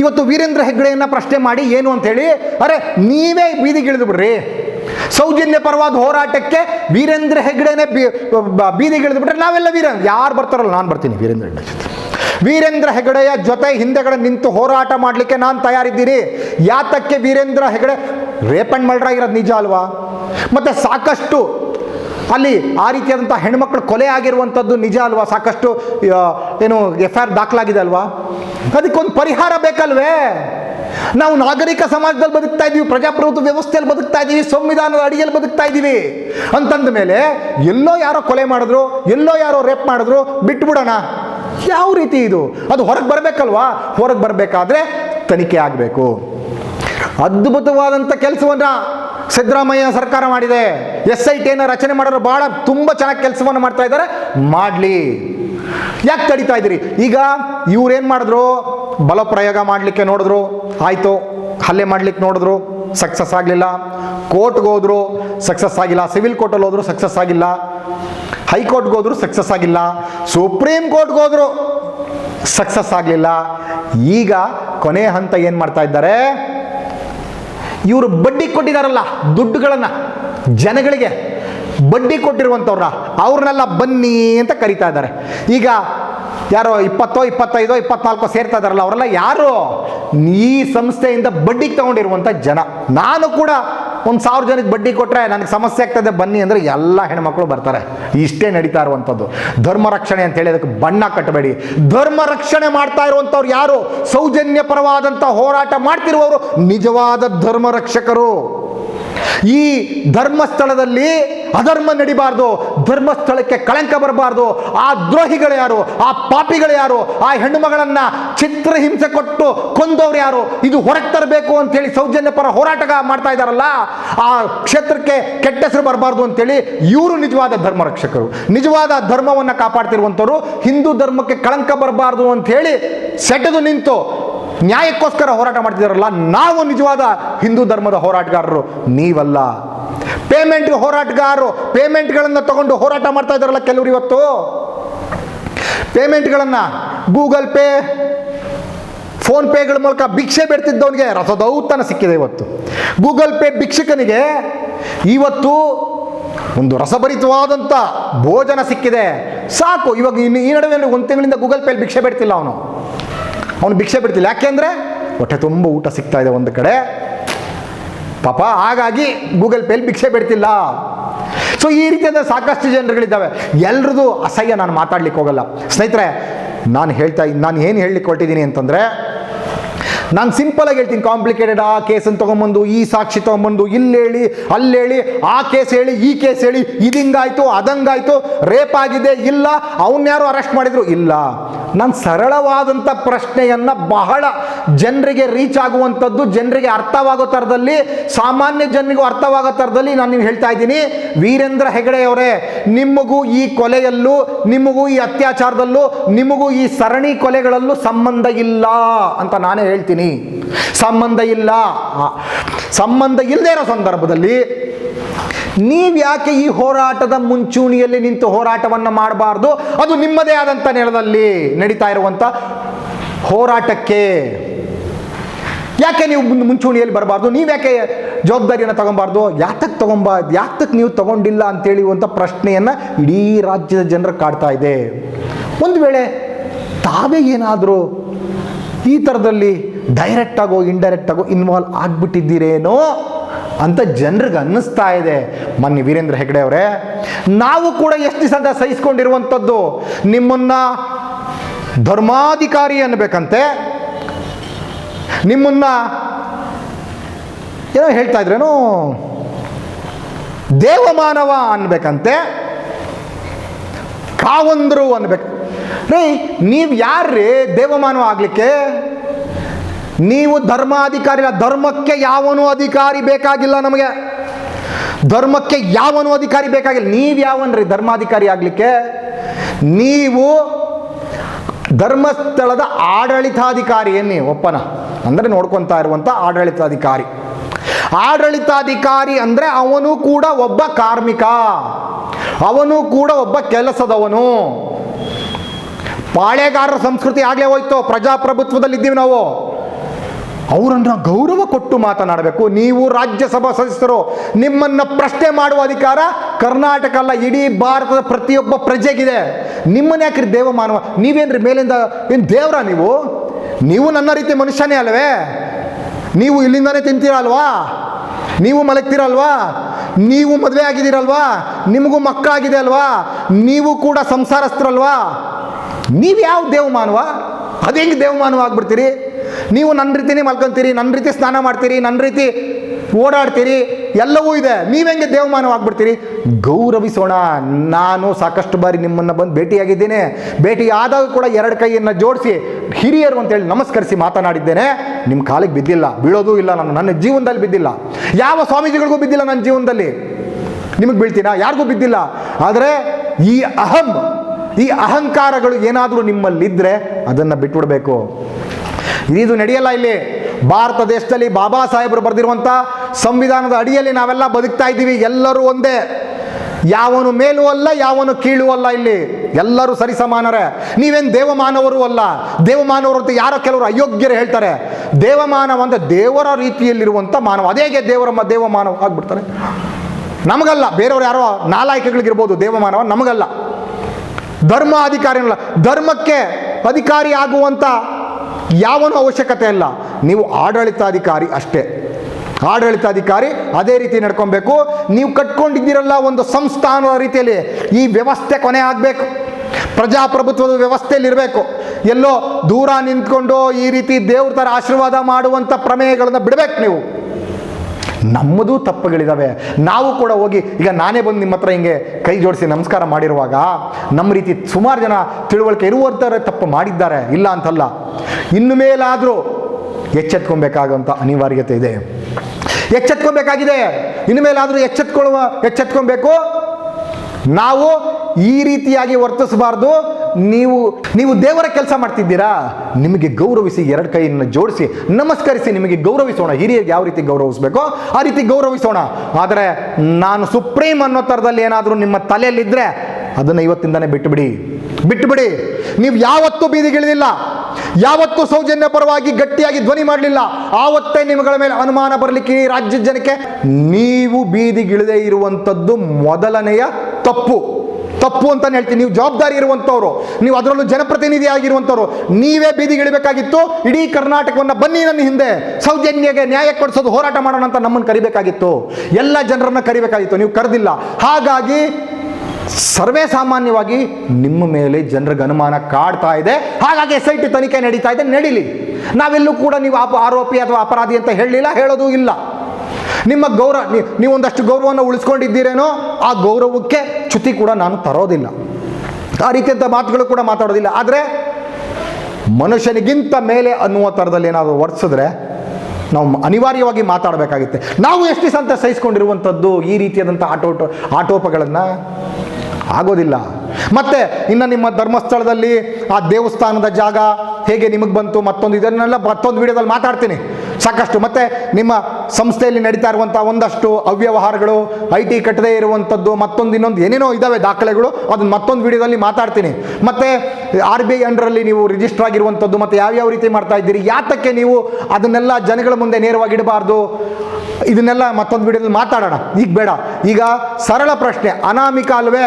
ಇವತ್ತು ವೀರೇಂದ್ರ ಹೆಗ್ಡೆಯನ್ನು ಪ್ರಶ್ನೆ ಮಾಡಿ ಏನು ಅಂತ ಹೇಳಿ ಅರೆ ನೀವೇ ಬೀದಿಗಿಳಿದು ಬಿಡ್ರಿ. ಸೌಜನ್ಯ ಪರವಾದ ಹೋರಾಟಕ್ಕೆ ವೀರೇಂದ್ರ ಹೆಗ್ಡೆನೇ ಬೀದಿಗಿಳಿದು ಬಿಟ್ರೆ ನಾವೆಲ್ಲ ವೀರ. ಯಾರು ಬರ್ತಾರಲ್ಲ, ನಾನು ಬರ್ತೀನಿ. ವೀರೇಂದ್ರ ಹೆಗ್ಡೆ ಜೊತೆ. ವೀರೇಂದ್ರ ಹೆಗಡೆಯ ಜೊತೆ ಹಿಂದೆಗಡೆ ನಿಂತು ಹೋರಾಟ ಮಾಡಲಿಕ್ಕೆ ನಾನು ತಯಾರಿದ್ದೀನಿ ಯಾತಕ್ಕೆ Veerendra Heggade rape and murder ನಿಜ ಅಲ್ವಾ? ಮತ್ತೆ ಸಾಕಷ್ಟು ಅಲ್ಲಿ ಆ ರೀತಿಯಾದಂಥ ಹೆಣ್ಮಕ್ಳು ಕೊಲೆ ಆಗಿರುವಂಥದ್ದು ನಿಜ ಅಲ್ವಾ? ಸಾಕಷ್ಟು ಏನು ಎಫ್ ಆರ್ ದಾಖಲಾಗಿದೆ ಅಲ್ವಾ? ಅದಕ್ಕೊಂದು ಪರಿಹಾರ ಬೇಕಲ್ವೇ? ನಾವು ನಾಗರಿಕ ಸಮಾಜದಲ್ಲಿ ಬದುಕ್ತಾ ಇದ್ದೀವಿ ಪ್ರಜಾಪ್ರಭುತ್ವ ವ್ಯವಸ್ಥೆಯಲ್ಲಿ ಬದುಕ್ತಾ ಇದ್ದೀವಿ ಸಂವಿಧಾನದ ಅಡಿಯಲ್ಲಿ ಬದುಕ್ತಾ ಇದ್ದೀವಿ ಅಂತಂದ ಮೇಲೆ ಎಲ್ಲೋ ಯಾರೋ ಕೊಲೆ ಮಾಡಿದ್ರು, ಎಲ್ಲೋ ಯಾರೋ ರೇಪ್ ಮಾಡಿದ್ರು, ಬಿಟ್ಬಿಡೋಣ. ಯಾವ ರೀತಿ ಇದು? ಅದು ಹೊರಗೆ ಬರಬೇಕಲ್ವಾ? ಹೊರಗೆ ಬರಬೇಕಾದ್ರೆ ತನಿಖೆ ಆಗಬೇಕು. ಅದ್ಭುತವಾದಂಥ ಕೆಲಸವನ್ನು ಸಿದ್ದರಾಮಯ್ಯ ಸರ್ಕಾರ ಮಾಡಿದೆ. ಎಸ್ ಐ ಟಿಯನ್ನು ರಚನೆ ಮಾಡೋರು ಭಾಳ ತುಂಬ ಚೆನ್ನಾಗಿ ಕೆಲಸವನ್ನು ಮಾಡ್ತಾ ಇದ್ದಾರೆ ಮಾಡಲಿ. ಯಾಕೆ ತಡಿತಾ ಇದ್ದೀರಿ? ಈಗ ಇವ್ರೇನು ಮಾಡಿದ್ರು? ಬಲಪ್ರಯೋಗ ಮಾಡಲಿಕ್ಕೆ ನೋಡಿದ್ರು, ಆಯಿತು, ಹಲ್ಲೆ ಮಾಡ್ಲಿಕ್ಕೆ ನೋಡಿದ್ರು ಸಕ್ಸಸ್ ಆಗಲಿಲ್ಲ. ಕೋರ್ಟ್ಗೆ ಹೋದ್ರು ಸಕ್ಸಸ್ ಆಗಿಲ್ಲ. ಸಿವಿಲ್ ಕೋರ್ಟಲ್ಲಿ ಹೋದ್ರು ಸಕ್ಸಸ್ ಆಗಿಲ್ಲ. ಹೈಕೋರ್ಟ್ಗೆ ಹೋದ್ರು ಸಕ್ಸಸ್ ಆಗಿಲ್ಲ. ಸುಪ್ರೀಂ ಕೋರ್ಟ್ಗೆ ಹೋದ್ರು ಸಕ್ಸಸ್ ಆಗಲಿಲ್ಲ. ಈಗ ಕೊನೆ ಹಂತ ಏನು ಮಾಡ್ತಾ ಇದ್ದಾರೆ? ಇವರು ಬಡ್ಡಿ ಕೊಟ್ಟಿದಾರಲ್ಲ, ದುಡ್ಡುಗಳನ್ನು ಜನಗಳಿಗೆ. ಬಡ್ಡಿ ಕೊಟ್ಟಿರುವಂಥವ್ರ ಅವ್ರನ್ನೆಲ್ಲ ಬನ್ನಿ ಅಂತ ಕರಿತಾ ಇದ್ದಾರೆ. ಈಗ ಯಾರೋ ಇಪ್ಪತ್ತೋ, ಇಪ್ಪತ್ತೈದೋ, ಇಪ್ಪತ್ನಾಲ್ಕೋ ಸೇರ್ತಾ ಇದಾರಲ್ಲ ಅವರೆಲ್ಲ, ಯಾರು ಈ ಸಂಸ್ಥೆಯಿಂದ ಬಡ್ಡಿಗೆ ತಗೊಂಡಿರುವಂಥ ಜನ. ನಾನು ಕೂಡ ಒಂದು ಸಾವಿರ ಜನಕ್ಕೆ ಬಡ್ಡಿ ಕೊಟ್ಟರೆ ನನಗೆ ಸಮಸ್ಯೆ ಆಗ್ತದೆ, ಬನ್ನಿ ಅಂದರೆ ಎಲ್ಲ ಹೆಣ್ಮಕ್ಳು ಬರ್ತಾರೆ. ಇಷ್ಟೇ ನಡೀತಾ ಇರುವಂಥದ್ದು. ಧರ್ಮ ರಕ್ಷಣೆ ಅಂತ ಹೇಳಿ ಅದಕ್ಕೆ ಬಣ್ಣ ಕಟ್ಟಬೇಡಿ. ಧರ್ಮ ರಕ್ಷಣೆ ಮಾಡ್ತಾ ಇರುವಂಥವ್ರು ಯಾರು? ಸೌಜನ್ಯ ಪರವಾದಂಥ ಹೋರಾಟ ಮಾಡ್ತಿರುವವರು ನಿಜವಾದ ಧರ್ಮ ರಕ್ಷಕರು. ಈ ಧರ್ಮಸ್ಥಳದಲ್ಲಿ ಅಧರ್ಮ ನಡಿಬಾರ್ದು, ಧರ್ಮಸ್ಥಳಕ್ಕೆ ಕಳಂಕ ಬರಬಾರ್ದು. ಆ ದ್ರೋಹಿಗಳು ಯಾರು? ಆ ಪಾಪಿಗಳು ಯಾರು? ಆ ಹೆಣ್ಣು ಮಗಳನ್ನ ಚಿತ್ರಹಿಂಸೆ ಕೊಟ್ಟು ಕೊಂದವ್ರು ಯಾರು? ಇದು ಹೊರಗೆ ತರಬೇಕು ಅಂತೇಳಿ ಸೌಜನ್ಯ ಪರ ಹೋರಾಟ ಮಾಡ್ತಾ ಇದ್ದಾರಲ್ಲ, ಆ ಕ್ಷೇತ್ರಕ್ಕೆ ಕೆಟ್ಟ ಹೆಸರು ಬರಬಾರ್ದು ಅಂತೇಳಿ ಇವರು ನಿಜವಾದ ಧರ್ಮ ರಕ್ಷಕರು. ನಿಜವಾದ ಧರ್ಮವನ್ನು ಕಾಪಾಡ್ತಿರುವಂಥವ್ರು, ಹಿಂದೂ ಧರ್ಮಕ್ಕೆ ಕಳಂಕ ಬರಬಾರ್ದು ಅಂತ ಹೇಳಿ ಸೆಟೆದು ನಿಂತು ನ್ಯಾಯಕ್ಕೋಸ್ಕರ ಹೋರಾಟ ಮಾಡ್ತಿದಾರಲ್ಲ ನಾವು ನಿಜವಾದ ಹಿಂದೂ ಧರ್ಮದ ಹೋರಾಟಗಾರರು ನೀವಲ್ಲ. ಪೇಮೆಂಟ್ ಹೋರಾಟಗಾರರು ಪೇಮೆಂಟ್ಗಳನ್ನು ತಗೊಂಡು ಹೋರಾಟ ಮಾಡ್ತಾ ಇದ್ದಾರಲ್ಲ ಕೆಲವರು ಇವತ್ತು? ಪೇಮೆಂಟ್ಗಳನ್ನು ಗೂಗಲ್ ಪೇ ಫೋನ್ ಪೇಗಳ ಮೂಲಕ ಭಿಕ್ಷೆ ಬಿಡ್ತಿದ್ದವನಿಗೆ ರಸದೌತನ ಸಿಕ್ಕಿದೆ ಇವತ್ತು. ಗೂಗಲ್ ಪೇ ಭಿಕ್ಷಕನಿಗೆ ಇವತ್ತು ಒಂದು ರಸಭರಿತವಾದಂಥ ಭೋಜನ ಸಿಕ್ಕಿದೆ. ಸಾಕು, ಇವಾಗ ಇನ್ನು ಈ ನಡುವೆ ಒಂದು ತಿಂಗಳಿಂದ ಗೂಗಲ್ ಪೇಲಿ ಭಿಕ್ಷೆ ಬಿಡ್ತಿಲ್ಲ ಅವನು. ಅವನು ಭಿಕ್ಷೆ ಬಿಡ್ತಿಲ್ಲ. ಯಾಕೆಂದರೆ ಹೊಟ್ಟೆ ತುಂಬ ಊಟ ಸಿಗ್ತಾ ಇದೆ ಒಂದು ಕಡೆ. ಪಾಪ, ಹಾಗಾಗಿ ಗೂಗಲ್ ಪೇಲಿ ಭಿಕ್ಷೆ ಬಿಡ್ತಿಲ್ಲ. ಸೊ ಈ ರೀತಿಯಾದ ಸಾಕಷ್ಟು ಜನರುಗಳಿದ್ದಾವೆ. ಎಲ್ರದ್ದು ಅಸಹ್ಯ ನಾನು ಮಾತಾಡ್ಲಿಕ್ಕೆ ಹೋಗಲ್ಲ. ಸ್ನೇಹಿತರೆ, ನಾನು ಹೇಳ್ತಾ, ನಾನು ಏನು ಹೇಳಲಿಕ್ಕೆ ಹೊರಟಿದ್ದೀನಿ ಅಂತಂದರೆ ನಾನು ಸಿಂಪಲ್ ಆಗಿ ಹೇಳ್ತೀನಿ ಕಾಂಪ್ಲಿಕೇಟೆಡ್ ಆ ಕೇಸನ್ನು ತೊಗೊಂಬಂದು, ಈ ಸಾಕ್ಷಿ ತೊಗೊಂಬಂದು ಇಲ್ಲಿ ಹೇಳಿ ಅಲ್ಲಿ ಹೇಳಿ ಆ ಕೇಸ್ ಹೇಳಿ, ಈ ಕೇಸ್ ಹೇಳಿ ಇದಿಂಗಾಯ್ತು ಅದಂಗಾಯ್ತು ರೇಪ್ ಆಗಿದೆ, ಇಲ್ಲ ಯಾರು ಅರೆಸ್ಟ್ ಮಾಡಿದ್ರು, ಇಲ್ಲ. ನಾನು ಸರಳವಾದಂಥ ಪ್ರಶ್ನೆಯನ್ನು ಬಹಳ ಜನರಿಗೆ ರೀಚ್ ಆಗುವಂಥದ್ದು, ಜನರಿಗೆ ಅರ್ಥವಾಗೋ ಥರದಲ್ಲಿ, ಸಾಮಾನ್ಯ ಜನರಿಗೂ ಅರ್ಥವಾಗೋ ಥರದಲ್ಲಿ ನಾನು ನೀವು ಹೇಳ್ತಾ ಇದ್ದೀನಿ. ವೀರೇಂದ್ರ ಹೆಗಡೆಯವರೇ ನಿಮಗೂ ಈ ಕೊಲೆಯಲ್ಲೂ, ನಿಮಗೂ ಈ ಅತ್ಯಾಚಾರದಲ್ಲೂ, ನಿಮಗೂ ಈ ಸರಣಿ ಕೊಲೆಗಳಲ್ಲೂ ಸಂಬಂಧ ಇಲ್ಲ ಅಂತ ನಾನೇ ಹೇಳ್ತೀನಿ. ಸಂಬಂಧ ಇಲ್ಲ. ಸಂಬಂಧ ಇಲ್ಲದೆ ಇರೋ ಸಂದರ್ಭದಲ್ಲಿ ನೀವು ಯಾಕೆ ಈ ಹೋರಾಟದ ಮುಂಚೂಣಿಯಲ್ಲಿ ನಿಂತು ಹೋರಾಟವನ್ನು ಮಾಡಬಾರ್ದು? ಅದು ನಿಮ್ಮದೇ ಆದಂಥ ನೆಲದಲ್ಲಿ ನಡೀತಾ ಇರುವಂಥ ಹೋರಾಟಕ್ಕೆ. ಯಾಕೆ ನೀವು ಮುಂಚೂಣಿಯಲ್ಲಿ ಬರಬಾರ್ದು? ನೀವು ಯಾಕೆ ಜವಾಬ್ದಾರಿಯನ್ನು ತಗೊಬಾರ್ದು? ಯಾತಕ್ಕೆ ತಗೊಂಬಾರ್ದು ಯಾತಕ್ಕೆ ನೀವು ತಗೊಂಡಿಲ್ಲ ಅಂತ ಅಂತ ಪ್ರಶ್ನೆಯನ್ನು ಇಡೀ ರಾಜ್ಯದ ಜನರು ಕಾಡ್ತಾ ಇದೆ. ಒಂದು ವೇಳೆ ತಾವೇ ಏನಾದರೂ ಈ ಥರದಲ್ಲಿ ಡೈರೆಕ್ಟಾಗೋ ಇಂಡೈರೆಕ್ಟಾಗೋ ಇನ್ವಾಲ್ವ್ ಆಗ್ಬಿಟ್ಟಿದ್ದೀರೇನೋ ಅಂತ ಜನರಿಗೆ ಅನ್ನಿಸ್ತಾ ಇದೆ. ಮೊನ್ನೆ ವೀರೇಂದ್ರ ಹೆಗ್ಡೆ ಅವರೇ, ನಾವು ಕೂಡ ಎಷ್ಟು ದಿವಸದ ಸಹಿಸ್ಕೊಂಡಿರುವಂಥದ್ದು? ನಿಮ್ಮನ್ನ ಧರ್ಮಾಧಿಕಾರಿ ಅನ್ಬೇಕಂತೆ ನಿಮ್ಮನ್ನ ಏನೋ ಹೇಳ್ತಾ ಇದ್ರೇನು? ದೇವಮಾನವ ಅನ್ಬೇಕಂತೆ ಕಾವಂದ್ರು ಅನ್ಬೇಕು ರೀ, ನೀವು ಯಾರ್ರೀ ದೇವಮಾನವ ಆಗ್ಲಿಕ್ಕೆ? ನೀವು ಧರ್ಮಾಧಿಕಾರಿ ಇಲ್ಲ ಧರ್ಮಕ್ಕೆ ಯಾವನು ಅಧಿಕಾರಿ ಬೇಕಾಗಿಲ್ಲ ನಮಗೆ? ಧರ್ಮಕ್ಕೆ ಯಾವನು ಅಧಿಕಾರಿ ಬೇಕಾಗಿಲ್ಲ? ನೀವು ಯಾವನ್ರಿ ಧರ್ಮಾಧಿಕಾರಿ ಆಗ್ಲಿಕ್ಕೆ? ನೀವು ಧರ್ಮಸ್ಥಳದ ಆಡಳಿತಾಧಿಕಾರಿ ಏನಿ ಒಪ್ಪನ? ಅಂದರೆ ನೋಡ್ಕೊತಾ ಇರುವಂಥ ಆಡಳಿತಾಧಿಕಾರಿ. ಆಡಳಿತಾಧಿಕಾರಿ ಅಂದರೆ ಅವನು ಕೂಡ ಒಬ್ಬ ಕಾರ್ಮಿಕ. ಅವನು ಕೂಡ ಒಬ್ಬ ಕೆಲಸದವನು. ಪಾಳೆಗಾರರ ಸಂಸ್ಕೃತಿ ಆಗಲೇ ಹೋಯ್ತು. ಪ್ರಜಾಪ್ರಭುತ್ವದಲ್ಲಿ ಇದ್ದೀವಿ ನಾವು. ಅವರನ್ನ ಗೌರವ ಕೊಟ್ಟು ಮಾತನಾಡಬೇಕು. ನೀವು ರಾಜ್ಯಸಭಾ ಸದಸ್ಯರು, ನಿಮ್ಮನ್ನ ಪ್ರಶ್ನೆ ಮಾಡುವ ಅಧಿಕಾರ ಕರ್ನಾಟಕ ಅಲ್ಲ, ಇಡೀ ಭಾರತದ ಪ್ರತಿಯೊಬ್ಬ ಪ್ರಜೆಗಿದೆ. ನಿಮ್ಮನ್ನ ಯಾಕ್ರಿ ದೇವ ಮಾನವ? ನೀವೇನ್ರಿ ಮೇಲಿಂದ, ಏನು ದೇವ್ರ ನೀವು? ನೀವು ನನ್ನ ರೀತಿ ಮನುಷ್ಯನೇ ಅಲ್ವೇ? ನೀವು ಇಲ್ಲಿಂದಾನೇ ತಿಂತೀರ ಅಲ್ವಾ? ನೀವು ಮಲಗ್ತೀರಲ್ವಾ ನೀವು ಮದುವೆ ಆಗಿದ್ದೀರಲ್ವಾ ನಿಮಗೂ ಮಕ್ಕಳಾಗಿದೆ ಅಲ್ವಾ? ನೀವು ಕೂಡ ಸಂಸಾರಸ್ಥರಲ್ವಾ? ನೀವು ಯಾವ ದೇವಮಾನವ ಅದು ಹೆಂಗೆ ದೇವಮಾನವ ಆಗ್ಬಿಡ್ತೀರಿ? ನೀವು ನನ್ನ ರೀತಿನೇ ಮಲ್ಕೊಂತೀರಿ ನನ್ನ ರೀತಿ ಸ್ನಾನ ಮಾಡ್ತೀರಿ ನನ್ನ ರೀತಿ ಓಡಾಡ್ತೀರಿ, ಎಲ್ಲವೂ ಇದೆ. ನೀವೆಂಗೆ ದೇವಮಾನವಾಗ್ಬಿಡ್ತೀರಿ ಗೌರವಿಸೋಣ, ನಾನು ಸಾಕಷ್ಟು ಬಾರಿ ನಿಮ್ಮನ್ನು ಬಂದು ಭೇಟಿಯಾಗಿದ್ದೇನೆ. ಭೇಟಿ ಆದಾಗ ಕೂಡ ಎರಡು ಕೈಯನ್ನು ಜೋಡಿಸಿ ಹಿರಿಯರು ಅಂತೇಳಿ ನಮಸ್ಕರಿಸಿ ಮಾತನಾಡಿದ್ದೇನೆ. ನಿಮ್ಮ ಕಾಲಿಗೆ ಬಿದ್ದಿಲ್ಲ, ಬೀಳೋದೂ ಇಲ್ಲ ನಾನು, ನನ್ನ ಜೀವನದಲ್ಲಿ ಬಿದ್ದಿಲ್ಲ. ಯಾವ ಸ್ವಾಮೀಜಿಗಳಿಗೂ ಬಿದ್ದಿಲ್ಲ ನನ್ನ ಜೀವನದಲ್ಲಿ. ನಿಮಗೆ ಬೀಳ್ತೀನಾ? ಯಾರಿಗೂ ಬಿದ್ದಿಲ್ಲ. ಆದರೆ ಈ ಅಹಂ, ಈ ಅಹಂಕಾರಗಳು ಏನಾದರೂ ನಿಮ್ಮಲ್ಲಿದ್ದರೆ ಅದನ್ನು ಬಿಟ್ಬಿಡ್ಬೇಕು. ಇದು ನಡೆಯಲ್ಲ ಇಲ್ಲಿ. ಭಾರತ ದೇಶದಲ್ಲಿ ಬಾಬಾ ಸಾಹೇಬರು ಬರೆದಿರುವಂಥ ಸಂವಿಧಾನದ ಅಡಿಯಲ್ಲಿ ನಾವೆಲ್ಲ ಬದುಕ್ತಾ ಇದ್ದೀವಿ. ಎಲ್ಲರೂ ಒಂದೇ. ಯಾವನು ಮೇಲೂ ಅಲ್ಲ, ಯಾವನು ಕೀಳು ಅಲ್ಲ ಇಲ್ಲಿ. ಎಲ್ಲರೂ ಸರಿಸಮಾನರೇ. ನೀವೇನು ದೇವಮಾನವರು ಅಲ್ಲ. ದೇವಮಾನವರು ಅಂತ ಯಾರೋ ಕೆಲವರು ಅಯೋಗ್ಯರು ಹೇಳ್ತಾರೆ. ದೇವಮಾನವ ಅಂತ ದೇವರ ರೀತಿಯಲ್ಲಿರುವಂಥ ಮಾನವ. ಅದೇಗೆ ದೇವರ ದೇವಮಾನವ ಆಗ್ಬಿಡ್ತಾರೆ. ನಮಗಲ್ಲ. ಬೇರೆಯವರು ಯಾರೋ ನಾಲಾಯಕಗಳಿಗಿರ್ಬೋದು ದೇವಮಾನವ, ನಮಗಲ್ಲ. ಧರ್ಮ ಅಧಿಕಾರಿ ಅಲ್ಲ ಧರ್ಮಕ್ಕೆ ಅಧಿಕಾರಿ ಆಗುವಂಥ ಯಾವನು ಅವಶ್ಯಕತೆ ಇಲ್ಲ. ನೀವು ಆಡಳಿತಾಧಿಕಾರಿ ಅಷ್ಟೇ. ಆಡಳಿತಾಧಿಕಾರಿ ಅದೇ ರೀತಿ ನಡ್ಕೊಬೇಕು. ನೀವು ಕಟ್ಕೊಂಡಿದ್ದೀರಲ್ಲ ಒಂದು ಸಂಸ್ಥಾನದ ರೀತಿಯಲ್ಲಿ ಈ ವ್ಯವಸ್ಥೆ ಕೊನೆ ಆಗಬೇಕು. ಪ್ರಜಾಪ್ರಭುತ್ವದ ವ್ಯವಸ್ಥೆಯಲ್ಲಿ ಇರಬೇಕು. ಎಲ್ಲೋ ದೂರ ನಿಂತ್ಕೊಂಡು ಈ ರೀತಿ ದೇವ್ರ ಥರ ಆಶೀರ್ವಾದ ಮಾಡುವಂಥ ಪ್ರಮೇಯಗಳನ್ನು ಬಿಡಬೇಕು ನೀವು. ನಮ್ಮದೂ ತಪ್ಪುಗಳಿದ್ದಾವೆ ನಾವು ಕೂಡ ಹೋಗಿ, ಈಗ ನಾನೇ ಬಂದು ನಿಮ್ಮ ಹತ್ರ ಹಿಂಗೆ ಕೈ ಜೋಡಿಸಿ ನಮಸ್ಕಾರ ಮಾಡಿರುವಾಗ, ನಮ್ಮ ರೀತಿ ಸುಮಾರು ಜನ ತಿಳುವಳಿಕೆ ಇರುವಂಥವ್ರೆ ತಪ್ಪು ಮಾಡಿದ್ದಾರೆ, ಇಲ್ಲ ಅಂತಲ್ಲ. ಇನ್ನು ಮೇಲಾದರೂ ಎಚ್ಚೆತ್ಕೊಬೇಕಾಗುವಂಥ ಅನಿವಾರ್ಯತೆ ಇದೆ. ಎಚ್ಚೆತ್ಕೊಬೇಕಾಗಿದೆ ಇನ್ನು ಮೇಲಾದರೂ ಎಚ್ಚೆತ್ಕೊಳ್ಳುವ ಎಚ್ಚೆತ್ಕೊಬೇಕು ನಾವು ಈ ರೀತಿಯಾಗಿ ವರ್ತಿಸಬಾರ್ದು. ನೀವು ನೀವು ದೇವರ ಕೆಲಸ ಮಾಡ್ತಿದ್ದೀರಾ? ನಿಮಗೆ ಗೌರವಿಸಿ ಎರಡು ಕೈಯನ್ನು ಜೋಡಿಸಿ ನಮಸ್ಕರಿಸಿ ನಿಮಗೆ ಗೌರವಿಸೋಣ. ಹಿರಿಯರಿಗೆ ಯಾವ ರೀತಿ ಗೌರವಿಸಬೇಕೋ ಆ ರೀತಿ ಗೌರವಿಸೋಣ. ಆದರೆ ನಾನು ಸುಪ್ರೀಂ ಅನ್ನೋ ಥರದಲ್ಲಿ ಏನಾದರೂ ನಿಮ್ಮ ತಲೆಯಲ್ಲಿದ್ದರೆ ಅದನ್ನು ಇವತ್ತಿಂದನೇ ಬಿಟ್ಟುಬಿಡಿ. ಬಿಟ್ಟುಬಿಡಿ. ನೀವು ಯಾವತ್ತೂ ಬೀದಿಗಿಳಿದಿಲ್ಲ. ಯಾವತ್ತೂ ಸೌಜನ್ಯ ಪರವಾಗಿ ಗಟ್ಟಿಯಾಗಿ ಧ್ವನಿ ಮಾಡಲಿಲ್ಲ. ಆವತ್ತೇ ನಿಮಗಳ ಮೇಲೆ ಅನುಮಾನ ಬರಲಿಕ್ಕೆ ಈ ರಾಜ್ಯದ ಜನಕ್ಕೆ ನೀವು ಬೀದಿಗಿಳದೇ ಇರುವಂಥದ್ದು ಮೊದಲನೆಯ ತಪ್ಪು. ತಪ್ಪು ಅಂತಾನೆ ಹೇಳ್ತೀನಿ. ನೀವು ಜವಾಬ್ದಾರಿ ಇರುವಂಥವ್ರು ನೀವು ಅದರಲ್ಲೂ ಜನಪ್ರತಿನಿಧಿ ಆಗಿರುವಂಥವ್ರು ನೀವೇ ಬೀದಿಗಿಳಿಬೇಕಾಗಿತ್ತು ಇಡೀ ಕರ್ನಾಟಕವನ್ನು ಬನ್ನಿ ನನ್ನ ಹಿಂದೆ. ಸೌಜನ್ಯಗೆ ನ್ಯಾಯ ಕೊಡಿಸೋದು ಹೋರಾಟ ಮಾಡೋಣ ಅಂತ ನಮ್ಮನ್ನು ಕರಿಬೇಕಾಗಿತ್ತು. ಎಲ್ಲ ಜನರನ್ನ ಕರಿಬೇಕಾಗಿತ್ತು. ನೀವು ಕರೆದಿಲ್ಲ. ಹಾಗಾಗಿ ಸರ್ವೇ ಸಾಮಾನ್ಯವಾಗಿ ನಿಮ್ಮ ಮೇಲೆ ಜನರಿಗೆ ಅನುಮಾನ ಕಾಡ್ತಾ ಇದೆ. ಹಾಗಾಗಿ ಎಸ್ ಐ ಟಿ ತನಿಖೆ ನಡೀತಾ ಇದೆ. ನಡೀಲಿ. ನಾವೆಲ್ಲೂ ಕೂಡ ನೀವು ಆರೋಪಿ ಅಥವಾ ಅಪರಾಧಿ ಅಂತ ಹೇಳಲಿಲ್ಲ, ಹೇಳೋದು ಇಲ್ಲ. ನಿಮ್ಮ ಗೌರವ ನೀವೊಂದಷ್ಟು ಗೌರವವನ್ನು ಉಳಿಸ್ಕೊಂಡಿದ್ದೀರೇನೋ, ಆ ಗೌರವಕ್ಕೆ ಚ್ಯುತಿ ಕೂಡ ನಾನು ತರೋದಿಲ್ಲ. ಆ ರೀತಿಯಂಥ ಮಾತುಗಳು ಕೂಡ ಮಾತಾಡೋದಿಲ್ಲ. ಆದರೆ ಮನುಷ್ಯನಿಗಿಂತ ಮೇಲೆ ಅನ್ನುವ ಥರದಲ್ಲಿ ಏನಾದರೂ ವರ್ತಿಸಿದ್ರೆ ನಾವು ಅನಿವಾರ್ಯವಾಗಿ ಮಾತಾಡಬೇಕಾಗುತ್ತೆ. ನಾವು ಎಷ್ಟು ಸಂತ ಸಹಿಸ್ಕೊಂಡಿರುವಂಥದ್ದು ಈ ರೀತಿಯಾದಂಥ ಆಟೋಟ ಆಟೋಪಗಳನ್ನು? ಆಗೋದಿಲ್ಲ. ಮತ್ತೆ ಇನ್ನು ನಿಮ್ಮ ಧರ್ಮಸ್ಥಳದಲ್ಲಿ ಆ ದೇವಸ್ಥಾನದ ಜಾಗ ಹೇಗೆ ನಿಮಗೆ ಬಂತು ಮತ್ತೊಂದು ಇದನ್ನೆಲ್ಲ ಮತ್ತೊಂದು ವಿಡಿಯೋದಲ್ಲಿ ಮಾತಾಡ್ತೀನಿ. ಸಾಕಷ್ಟು. ಮತ್ತೆ ನಿಮ್ಮ ಸಂಸ್ಥೆಯಲ್ಲಿ ನಡೀತಾ ಇರುವಂಥ ಒಂದಷ್ಟು ಅವ್ಯವಹಾರಗಳು, ಐ ಟಿ ಕಟ್ಟದೇ ಇರುವಂಥದ್ದು ಮತ್ತೊಂದು ಇನ್ನೊಂದು ಏನೇನೋ ಇದ್ದಾವೆ ದಾಖಲೆಗಳು, ಅದನ್ನು ಮತ್ತೊಂದು ವಿಡಿಯೋದಲ್ಲಿ ಮಾತಾಡ್ತೀನಿ. ಮತ್ತೆ ಆರ್ ಬಿ ಐ ಅಂಡರಲ್ಲಿ ನೀವು ರಿಜಿಸ್ಟರ್ ಆಗಿರುವಂಥದ್ದು ಮತ್ತು ಯಾವ್ಯಾವ ರೀತಿ ಮಾಡ್ತಾ ಇದ್ದೀರಿ, ಯಾತಕ್ಕೆ ನೀವು ಅದನ್ನೆಲ್ಲ ಜನಗಳ ಮುಂದೆ ನೇರವಾಗಿ ಇಡಬಾರ್ದು? ಇದನ್ನೆಲ್ಲ ಮತ್ತೊಂದು ವಿಡಿಯೋದಲ್ಲಿ ಮಾತಾಡೋಣ. ಈಗ ಬೇಡ. ಈಗ ಸರಳ ಪ್ರಶ್ನೆ, ಅನಾಮಿಕ ಅಲ್ವೇ?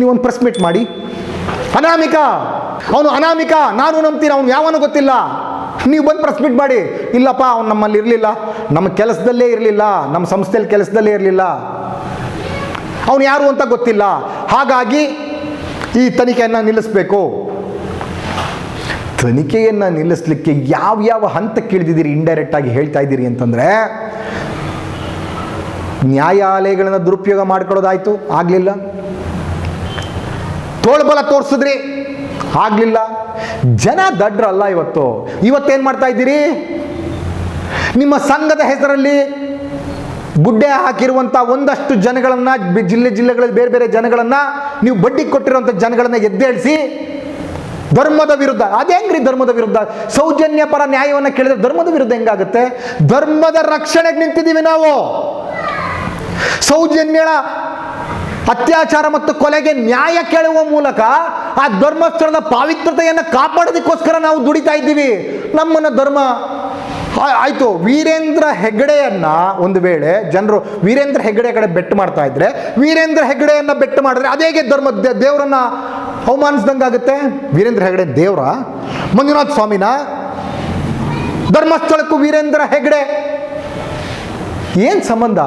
ನೀವೊಂದು ಪ್ರೆಸ್ ಮೀಟ್ ಮಾಡಿ. ಅನಾಮಿಕ! ಅವನು ಅನಾಮಿಕ! ನಾನು ನಂಬ್ತೀನಿ, ಅವನು ಯಾವನು ಗೊತ್ತಿಲ್ಲ. ನೀವು ಬಂದು ಪ್ರೆಸ್ ಮೀಟ್ ಮಾಡಿ, ಇಲ್ಲಪ್ಪ, ಅವ್ನು ನಮ್ಮಲ್ಲಿ ಇರಲಿಲ್ಲ. ನಮ್ಮ ಕೆಲಸದಲ್ಲೇ ಇರಲಿಲ್ಲ, ನಮ್ಮ ಸಂಸ್ಥೆಯಲ್ಲಿ ಕೆಲಸದಲ್ಲೇ ಇರಲಿಲ್ಲ. ಅವನು ಯಾರು ಅಂತ ಗೊತ್ತಿಲ್ಲ. ಹಾಗಾಗಿ ಈ ತನಿಖೆಯನ್ನು ನಿಲ್ಲಿಸಬೇಕು. ತನಿಖೆಯನ್ನು ನಿಲ್ಲಿಸಲಿಕ್ಕೆ ಯಾವ ಯಾವ ಹಂತಕ್ಕೆ ಇಳಿದಿದ್ದೀರಿ? ಇಂಡೈರೆಕ್ಟ್ ಆಗಿ ಹೇಳ್ತಾ ಇದ್ದೀರಿ ಅಂತಂದರೆ, ನ್ಯಾಯಾಲಯಗಳನ್ನು ದುರುಪಯೋಗ ಮಾಡ್ಕೊಳ್ಳೋದಾಯಿತು ಆಗಲಿಲ್ಲ. ತೋಳ್ಬಲ ತೋರಿಸಿದ್ರಿ? ಆಗಲಿಲ್ಲ. ಜನ ದಡ್ರಲ್ಲ ಇವತ್ತು. ಇವತ್ತೇನು ಮಾಡ್ತಾ ಇದ್ದೀರಿ? ನಿಮ್ಮ ಸಂಘದ ಹೆಸರಲ್ಲಿ ಗುಡ್ಡೆ ಹಾಕಿರುವಂಥ ಒಂದಷ್ಟು ಜನಗಳನ್ನು ಜಿಲ್ಲೆ ಜಿಲ್ಲೆಗಳಲ್ಲಿ ಬೇರೆ ಬೇರೆ ಜನಗಳನ್ನು ನೀವು ಬಡ್ಡಿ ಕೊಟ್ಟಿರುವಂಥ ಜನಗಳನ್ನು ಎದ್ದೇಳಿಸಿ ಧರ್ಮದ ವಿರುದ್ಧ ಅದೇಂಗ್ರಿ ಧರ್ಮದ ವಿರುದ್ಧ? ಸೌಜನ್ಯ ಪರ ನ್ಯಾಯವನ್ನು ಕೇಳಿದ್ರೆ ಧರ್ಮದ ವಿರುದ್ಧ ಹೆಂಗಾಗುತ್ತೆ? ಧರ್ಮದ ರಕ್ಷಣೆಗೆ ನಿಂತಿದ್ದೀವಿ ನಾವು. ಸೌಜನ್ಯಳ ಅತ್ಯಾಚಾರ ಮತ್ತು ಕೊಲೆಗೆ ನ್ಯಾಯ ಕೇಳುವ ಮೂಲಕ ಆ ಧರ್ಮಸ್ಥಳದ ಪಾವಿತ್ರತೆಯನ್ನು ಕಾಪಾಡೋದಕ್ಕೋಸ್ಕರ ನಾವು ದುಡಿತಾ ಇದ್ದೀವಿ. ನಮ್ಮನ್ನ ಧರ್ಮ ಆಯಿತು. ವೀರೇಂದ್ರ ಹೆಗ್ಗಡೆಯನ್ನ ಒಂದು ವೇಳೆ ಜನರು ವೀರೇಂದ್ರ ಹೆಗ್ಗಡೆ ಕಡೆ ಬೆಟ್ಟು ಮಾಡ್ತಾ ಇದ್ರೆ, ವೀರೇಂದ್ರ ಹೆಗ್ಗಡೆಯನ್ನ ಬೆಟ್ಟು ಮಾಡಿದ್ರೆ ಅದೇಗೆ ಧರ್ಮ ದೇವರನ್ನ ಅವಮಾನಿಸ್ದಂಗಾಗುತ್ತೆ ವೀರೇಂದ್ರ ಹೆಗ್ಗಡೆ ದೇವರ? ಮಂಜುನಾಥ ಸ್ವಾಮಿನ ಧರ್ಮಸ್ಥಳಕ್ಕೂ ವೀರೇಂದ್ರ ಹೆಗ್ಗಡೆ. ಏನು ಸಂಬಂಧ?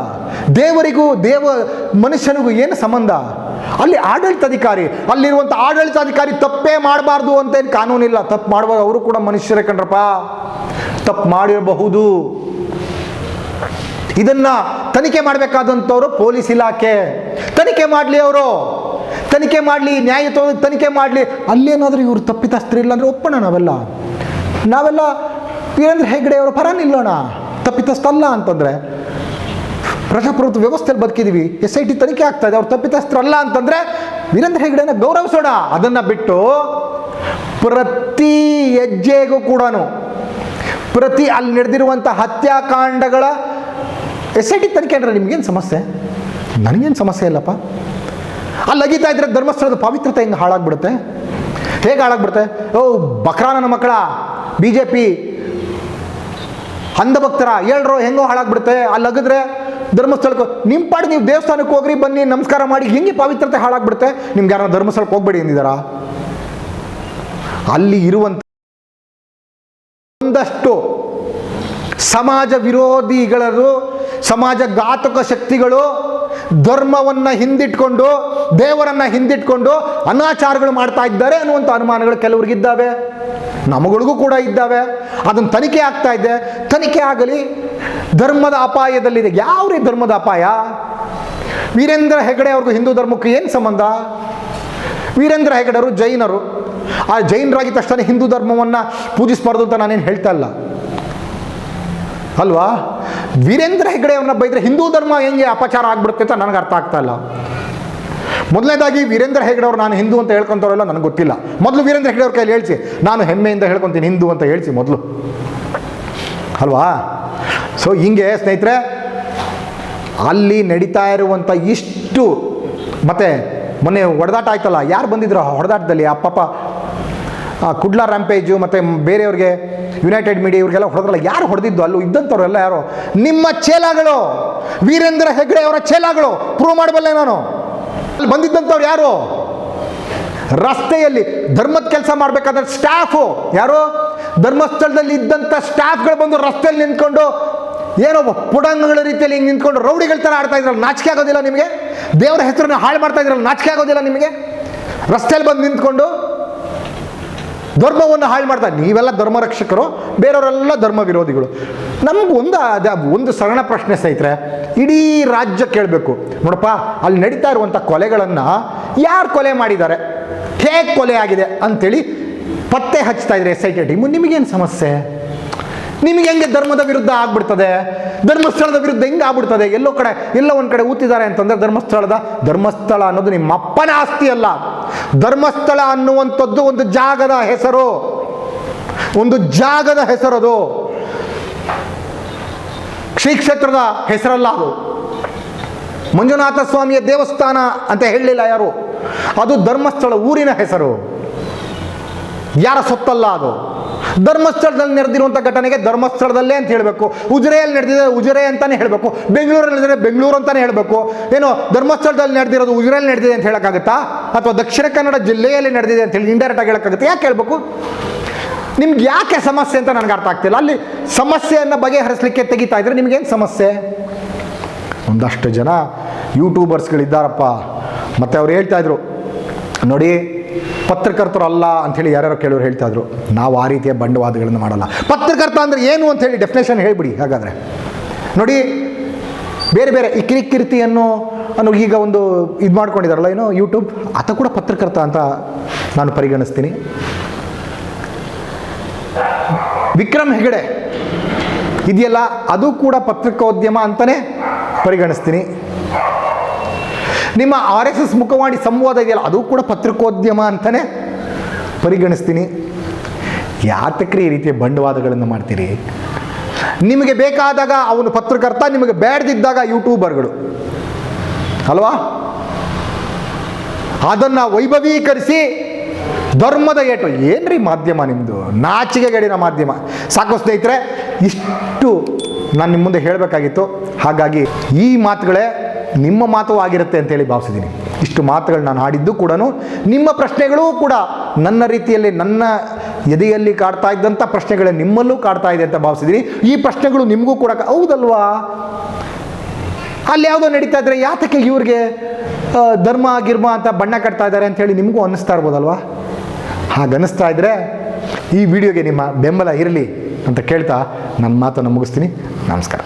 ದೇವರಿಗೂ, ದೇವ ಮನುಷ್ಯನಿಗೂ ಏನು ಸಂಬಂಧ? ಅಲ್ಲಿ ಆಡಳಿತಾಧಿಕಾರಿ, ಅಲ್ಲಿರುವಂಥ ಆಡಳಿತಾಧಿಕಾರಿ ತಪ್ಪೇ ಮಾಡಬಾರ್ದು ಅಂತ ಏನು ಕಾನೂನಿಲ್ಲ. ತಪ್ಪು ಮಾಡುವಾಗ ಅವರು ಕೂಡ ಮನುಷ್ಯರೇ ಕಣ್ರಪ್ಪ ತಪ್ಪು ಮಾಡಿರಬಹುದು. ಇದನ್ನ ತನಿಖೆ ಮಾಡಬೇಕಾದಂಥವ್ರು ಪೊಲೀಸ್ ಇಲಾಖೆ. ತನಿಖೆ ಮಾಡಲಿ ಅವರು. ತನಿಖೆ ಮಾಡಲಿ ನ್ಯಾಯಯುತ ತನಿಖೆ ಮಾಡಲಿ. ಅಲ್ಲೇನಾದರೂ ಇವರು ತಪ್ಪಿತಸ್ಥರಿಲ್ಲ ಅಂದರೆ ಒಪ್ಪಣ ನಾವೆಲ್ಲ? ನಾವೆಲ್ಲ ವೀರೇಂದ್ರ ಹೆಗ್ಡೆ ಅವರ ಪರ ನಿಲ್ಲೋಣ. ತಪ್ಪಿತಸ್ಥಲ್ಲ ಅಂತಂದರೆ. ಪ್ರಜಾಪ್ರಭುತ್ವ ವ್ಯವಸ್ಥೆಯಲ್ಲಿ ಬದುಕಿದ್ದೀವಿ ಎಸ್ ಐ ಟಿ ತನಿಖೆ ಆಗ್ತಾ ಇದೆ ಅವ್ರು ತಪ್ಪಿತಸ್ಥರಲ್ಲ ಅಂತಂದ್ರೆ ವೀರೇಂದ್ರ ಹೆಗ್ಡೆನ ಗೌರವಿಸೋಣ ಅದನ್ನ ಬಿಟ್ಟು ಪ್ರತಿ ಹೆಜ್ಜೆಗೂ ಕೂಡ ಪ್ರತಿ ಅಲ್ಲಿ ನಡೆದಿರುವಂಥ ಹತ್ಯಾಕಾಂಡಗಳ ಎಸ್ ಐ ಟಿ ತನಿಖೆ ಅಂದರೆ ನಿಮ್ಗೇನು ಸಮಸ್ಯೆ? ನನಗೇನು ಸಮಸ್ಯೆ ಇಲ್ಲಪ್ಪ. ಅಲ್ಲಿ ಅಗಿತಾ ಇದ್ರೆ ಧರ್ಮಸ್ಥಳದ ಪವಿತ್ರತೆ ಹೆಂಗೆ ಹಾಳಾಗ್ಬಿಡುತ್ತೆ? ಹೇಗೆ ಹಾಳಾಗ್ಬಿಡುತ್ತೆ? ಓ ಬಕ್ರಾ ನನ್ನ ಮಕ್ಕಳ ಬಿ ಜೆ ಪಿ ಅಂಧಭಕ್ತರ ಹೇಳ್ರೋ ಹೆಂಗೋ ಹಾಳಾಗ್ಬಿಡುತ್ತೆ. ಅಲ್ಲಿ ಅಗಿದ್ರೆ ಧರ್ಮಸ್ಥಳಕ್ಕೆ ನಿಮ್ಮ ಪಾಡಿ ನೀವು ದೇವಸ್ಥಾನಕ್ಕೆ ಹೋಗ್ರಿ, ಬನ್ನಿ, ನಮಸ್ಕಾರ ಮಾಡಿ, ಹೆಂಗೆ ಪವಿತ್ರತೆ ಹಾಳಾಗ್ಬಿಡುತ್ತೆ. ನಿಮ್ಗೆ ಯಾರನ್ನ ಧರ್ಮಸ್ಥಳಕ್ಕೆ ಹೋಗ್ಬೇಡಿ ಎಂದಿದಾರಾ ಅಲ್ಲಿ ಇರುವಂಥ ಒಂದಷ್ಟು ಸಮಾಜ ವಿರೋಧಿಗಳರು, ಸಮಾಜ ಘಾತಕ ಶಕ್ತಿಗಳು ಧರ್ಮವನ್ನು ಹಿಂದಿಟ್ಕೊಂಡು, ದೇವರನ್ನು ಹಿಂದಿಟ್ಕೊಂಡು ಅನಾಚಾರಗಳು ಮಾಡ್ತಾ ಇದ್ದಾರೆ ಅನ್ನುವಂಥ ಅನುಮಾನಗಳು ಕೆಲವ್ರಿಗಿದ್ದಾವೆ ನಮಗಳಿಗೂ ಕೂಡ ಇದ್ದಾವೆ. ಅದನ್ನು ತನಿಖೆ ಆಗ್ತಾ ಇದೆ. ತನಿಖೆ ಆಗಲಿ, ಧರ್ಮದ ಅಪಾಯದಲ್ಲಿದೆ. ಯಾವ ರೀ ಧರ್ಮದ ಅಪಾಯ? ವೀರೇಂದ್ರ ಹೆಗಡೆ ಅವ್ರಿಗೂ ಹಿಂದೂ ಧರ್ಮಕ್ಕೆ ಏನು ಸಂಬಂಧ? ವೀರೇಂದ್ರ ಹೆಗಡೆಯವರು ಜೈನರು. ಆ ಜೈನರಾಗಿ ತಕ್ಷಣ ಹಿಂದೂ ಧರ್ಮವನ್ನು ಪೂಜಿಸಬಾರ್ದು ಅಂತ ನಾನೇನು ಹೇಳ್ತಾ ಇಲ್ಲ. ಅಲ್ವಾ? ವೀರೇಂದ್ರ ಹೆಗ್ಡೆ ಅವ್ರನ್ನ ಬೈದ್ರೆ ಹಿಂದೂ ಧರ್ಮ ಹೆಂಗೆ ಅಪಚಾರ ಆಗ್ಬಿಡುತ್ತೆ ಅಂತ ನನಗೆ ಅರ್ಥ ಆಗ್ತಾ ಇಲ್ಲ. ಮೊದಲನೇದಾಗಿ ವೀರೇಂದ್ರ ಹೆಗ್ಡೆ ಅವ್ರು ನಾನು ಹಿಂದೂ ಅಂತ ಹೇಳ್ಕೊಂತವ್ರಲ್ಲ ನನಗೆ ಗೊತ್ತಿಲ್ಲ. ಮೊದಲು ವೀರೇಂದ್ರ ಹೆಗಡೆ ಅವ್ರ ಕೈಯಲ್ಲಿ ಹೇಳ್ಸಿ, ನಾನು ಹೆಮ್ಮೆಯಿಂದ ಹೇಳ್ಕೊತೀನಿ ಹಿಂದೂ ಅಂತ ಹೇಳ್ಸಿ ಮೊದಲು. ಅಲ್ವಾ? ಸೊ ಹಿಂಗೆ ಸ್ನೇಹಿತರೆ, ಅಲ್ಲಿ ನಡೀತಾ ಇರುವಂಥ ಇಷ್ಟು, ಮತ್ತೆ ಮೊನ್ನೆ ಹೊಡೆದಾಟ ಆಯ್ತಲ್ಲ, ಯಾರು ಬಂದಿದ್ರು ಹೊಡೆದಾಟದಲ್ಲಿ? ಆ ಪಾಪ ಕುಡ್ಲಾ ರ್ಯಾಂಪೇಜು ಮತ್ತು ಬೇರೆಯವ್ರಿಗೆ ಯುನೈಟೆಡ್ ಮೀಡಿಯಾ ಇವ್ರಿಗೆಲ್ಲ ಹೊಡೆದ್ರಲ್ಲ, ಯಾರು ಹೊಡೆದಿದ್ದು? ಅಲ್ಲೂ ಇದ್ದಂಥವ್ರೆಲ್ಲ ಯಾರು? ನಿಮ್ಮ ಚೇಲಾಗಳು ವೀರೇಂದ್ರ ಹೆಗ್ಡೆ ಅವರ ಚೇಲಾಗಳು ಪ್ರೂವ್ ಮಾಡಬಲ್ಲೆ ನಾನು. ಅಲ್ಲಿ ಬಂದಿದ್ದಂಥವ್ರು ಯಾರು? ರಸ್ತೆಯಲ್ಲಿ ಧರ್ಮದ ಕೆಲಸ ಮಾಡಬೇಕಾದ್ರೆ ಸ್ಟಾಫು ಯಾರು? ಧರ್ಮಸ್ಥಳದಲ್ಲಿ ಇದ್ದಂಥ ಸ್ಟಾಫ್ಗಳು ಬಂದು ರಸ್ತೆಯಲ್ಲಿ ನಿಂತ್ಕೊಂಡು ಏನೋ ಪುಡಂಗಗಳ ರೀತಿಯಲ್ಲಿ ಹಿಂಗೆ ನಿಂತ್ಕೊಂಡು ರೌಡಿಗಳ ಥರ ಆಡ್ತಾ ಇದ್ರಲ್ಲ, ನಾಚಿಕೆ ಆಗೋದಿಲ್ಲ ನಿಮಗೆ? ದೇವರ ಹೆಸರನ್ನ ಹಾಳು ಮಾಡ್ತಾ ಇದ್ರಲ್ಲ, ನಾಚಿಕೆ ಆಗೋದಿಲ್ಲ ನಿಮಗೆ? ರಸ್ತೆಯಲ್ಲಿ ಬಂದು ನಿಂತ್ಕೊಂಡು ಧರ್ಮವನ್ನು ಹಾಳು ಮಾಡ್ತಾ, ನೀವೆಲ್ಲ ಧರ್ಮ ರಕ್ಷಕರು, ಬೇರೆಯವರೆಲ್ಲ ಧರ್ಮ ವಿರೋಧಿಗಳು. ನಮ್ಗೆ ಒಂದು, ಅದ ಒಂದು ಸರಣ ಪ್ರಶ್ನೆ ಸ್ನೇಹಿತರೆ, ಇಡೀ ರಾಜ್ಯ ಕೇಳಬೇಕು. ನೋಡಪ್ಪ, ಅಲ್ಲಿ ನಡೀತಾ ಇರುವಂಥ ಕೊಲೆಗಳನ್ನು ಯಾರು ಕೊಲೆ ಮಾಡಿದ್ದಾರೆ? ಹೇಗೆ ಕೊಲೆ ಆಗಿದೆ ಅಂಥೇಳಿ ಪತ್ತೆ ಹಚ್ತಾ ಇದ್ರೆ ಎಸ್ ಐ ಟಿ ಟೀಮು ನಿಮಗೇನು ಸಮಸ್ಯೆ? ನಿಮಗೆ ಹೆಂಗೆ ಧರ್ಮದ ವಿರುದ್ಧ ಆಗ್ಬಿಡ್ತದೆ? ಧರ್ಮಸ್ಥಳದ ವಿರುದ್ಧ ಹೆಂಗೆ ಆಗ್ಬಿಡ್ತದೆ? ಎಲ್ಲೋ ಕಡೆ, ಎಲ್ಲೋ ಒಂದು ಕಡೆ ಊತಿದ್ದಾರೆ ಅಂತಂದರೆ ಧರ್ಮಸ್ಥಳದ, ಧರ್ಮಸ್ಥಳ ಅನ್ನೋದು ನಿಮ್ಮ ಅಪ್ಪನ ಆಸ್ತಿ ಅಲ್ಲ. ಧರ್ಮಸ್ಥಳ ಅನ್ನುವಂಥದ್ದು ಒಂದು ಜಾಗದ ಹೆಸರು. ಒಂದು ಜಾಗದ ಹೆಸರದು. ಶ್ರೀಕ್ಷೇತ್ರದ ಹೆಸರಲ್ಲ ಅದು. ಮಂಜುನಾಥ ಸ್ವಾಮಿಯ ದೇವಸ್ಥಾನ ಅಂತ ಹೇಳಲಿಲ್ಲ ಯಾರು? ಅದು ಧರ್ಮಸ್ಥಳ ಊರಿನ ಹೆಸರು. ಯಾರ ಸೊತ್ತಲ್ಲ ಅದು? ಧರ್ಮಸ್ಥಳದಲ್ಲಿ ನಡೆದಿರುವಂಥ ಘಟನೆಗೆ ಧರ್ಮಸ್ಥಳದಲ್ಲೇ ಅಂತ ಹೇಳಬೇಕು. ಉಜಿರೆಯಲ್ಲಿ ನಡೆದಿದೆ ಉಜಿರೆ ಅಂತಾನೆ ಹೇಳಬೇಕು. ಬೆಂಗಳೂರಲ್ಲಿ ನಡೆದಿದೆ ಬೆಂಗಳೂರು ಅಂತಾನೆ ಹೇಳಬೇಕು. ಏನು ಧರ್ಮಸ್ಥಳದಲ್ಲಿ ನಡೆದಿರೋದು ಉಜಿರೆಯಲ್ಲಿ ನಡೆದಿದೆ ಅಂತ ಹೇಳೋಕ್ಕಾಗುತ್ತಾ? ಅಥವಾ ದಕ್ಷಿಣ ಕನ್ನಡ ಜಿಲ್ಲೆಯಲ್ಲಿ ನಡೆದಿದೆ ಅಂತ ಹೇಳಿ ಇಂಡೈರೆಕ್ಟ್ ಆಗಿ ಹೇಳೋಕ್ಕಾಗುತ್ತೆ? ಯಾಕೆ ಹೇಳಬೇಕು? ನಿಮ್ಗೆ ಯಾಕೆ ಸಮಸ್ಯೆ ಅಂತ ನನಗೆ ಅರ್ಥ ಆಗ್ತಿಲ್ಲ. ಅಲ್ಲಿ ಸಮಸ್ಯೆಯನ್ನು ಬಗೆಹರಿಸಲಿಕ್ಕೆ ತೆಗಿತಾ ಇದ್ರೆ ನಿಮ್ಗೇನು ಸಮಸ್ಯೆ? ಒಂದಷ್ಟು ಜನ ಯೂಟ್ಯೂಬರ್ಸ್ಗಳಿದ್ದಾರಪ್ಪ ಮತ್ತು ಅವ್ರು ಹೇಳ್ತಾ ಇದ್ರು, ನೋಡಿ ಪತ್ರಕರ್ತರು ಅಲ್ಲ ಅಂಥೇಳಿ ಯಾರ್ಯಾರು ಕೇಳೋರು ಹೇಳ್ತಾ ಇದ್ರು. ನಾವು ಆ ರೀತಿಯ ಬಂಡವಾದಗಳನ್ನು ಮಾಡಲ್ಲ. ಪತ್ರಕರ್ತ ಅಂದರೆ ಏನು ಅಂತ ಹೇಳಿ ಡೆಫಿನೇಷನ್ ಹೇಳ್ಬಿಡಿ ಹಾಗಾದರೆ. ನೋಡಿ, ಬೇರೆ ಬೇರೆ ಈ ಕಿರಿಕಿರಿತಿ ಅನ್ನೋ ಅನ್ನೋ ಈಗ ಒಂದು ಇದು ಮಾಡ್ಕೊಂಡಿದಾರಲ್ಲ, ಏನು ಯೂಟ್ಯೂಬ್ ಆತ ಕೂಡ ಪತ್ರಕರ್ತ ಅಂತ ನಾನು ಪರಿಗಣಿಸ್ತೀನಿ. ವಿಕ್ರಮ್ ಹೆಗಡೆ ಇದೆಯಲ್ಲ, ಅದು ಕೂಡ ಪತ್ರಿಕೋದ್ಯಮ ಅಂತಲೇ ಪರಿಗಣಿಸ್ತೀನಿ. ನಿಮ್ಮ ಆರ್ ಎಸ್ ಎಸ್ ಮುಖವಾಣಿ ಸಂವಾದ ಇದೆಯಲ್ಲ, ಅದು ಕೂಡ ಪತ್ರಿಕೋದ್ಯಮ ಅಂತಲೇ ಪರಿಗಣಿಸ್ತೀನಿ. ಯಾತಕ್ರಿ ಈ ರೀತಿಯ ಬಂಡವಾದಗಳನ್ನು ಮಾಡ್ತೀರಿ? ನಿಮಗೆ ಬೇಕಾದಾಗ ಅವನು ಪತ್ರಕರ್ತ, ನಿಮಗೆ ಬೇಡದಿದ್ದಾಗ ಯೂಟ್ಯೂಬರ್ಗಳು. ಅಲ್ವಾ? ಅದನ್ನು ವೈಭವೀಕರಿಸಿ ಧರ್ಮದ ಏಟು. ಏನ್ರಿ ಮಾಧ್ಯಮ ನಿಮ್ಮದು ನಾಚಿಕೆಗೇಡಿನ ಮಾಧ್ಯಮ. ಸಾಕು ಸ್ನೇಹಿತರೆ, ಇಷ್ಟು ನಾನು ನಿಮ್ಮ ಮುಂದೆ ಹೇಳಬೇಕಾಗಿತ್ತು. ಹಾಗಾಗಿ ಈ ಮಾತುಗಳೇ ನಿಮ್ಮ ಮಾತು ಆಗಿರುತ್ತೆ ಅಂತೇಳಿ ಭಾವಿಸಿದ್ದೀನಿ. ಇಷ್ಟು ಮಾತುಗಳು ನಾನು ಆಡಿದ್ದು ಕೂಡ ನಿಮ್ಮ ಪ್ರಶ್ನೆಗಳೂ ಕೂಡ ನನ್ನ ರೀತಿಯಲ್ಲಿ ನನ್ನ ಎದೆಯಲ್ಲಿ ಕಾಡ್ತಾ ಇದ್ದಂಥ ಪ್ರಶ್ನೆಗಳೇ ನಿಮ್ಮಲ್ಲೂ ಕಾಡ್ತಾ ಇದೆ ಅಂತ ಭಾವಿಸಿದ್ದೀನಿ. ಈ ಪ್ರಶ್ನೆಗಳು ನಿಮಗೂ ಕೂಡ ಹೌದಲ್ವಾ? ಅಲ್ಲಿ ಯಾವುದೋ ನಡೀತಾ ಇದ್ರೆ ಯಾತಕ್ಕೆ ಇವ್ರಿಗೆ ಧರ್ಮ, ಗಿರ್ಮ ಅಂತ ಬಣ್ಣ ಕಟ್ತಾ ಇದ್ದಾರೆ ಅಂತೇಳಿ ನಿಮಗೂ ಅನ್ನಿಸ್ತಾ ಇರ್ಬೋದಲ್ವಾ? ಹಾಗನ್ನಿಸ್ತಾ ಇದ್ರೆ ಈ ವಿಡಿಯೋಗೆ ನಿಮ್ಮ ಬೆಂಬಲ ಇರಲಿ ಅಂತ ಕೇಳ್ತಾ ನನ್ನ ಮಾತನ್ನು ಮುಗಿಸ್ತೀನಿ. ನಮಸ್ಕಾರ.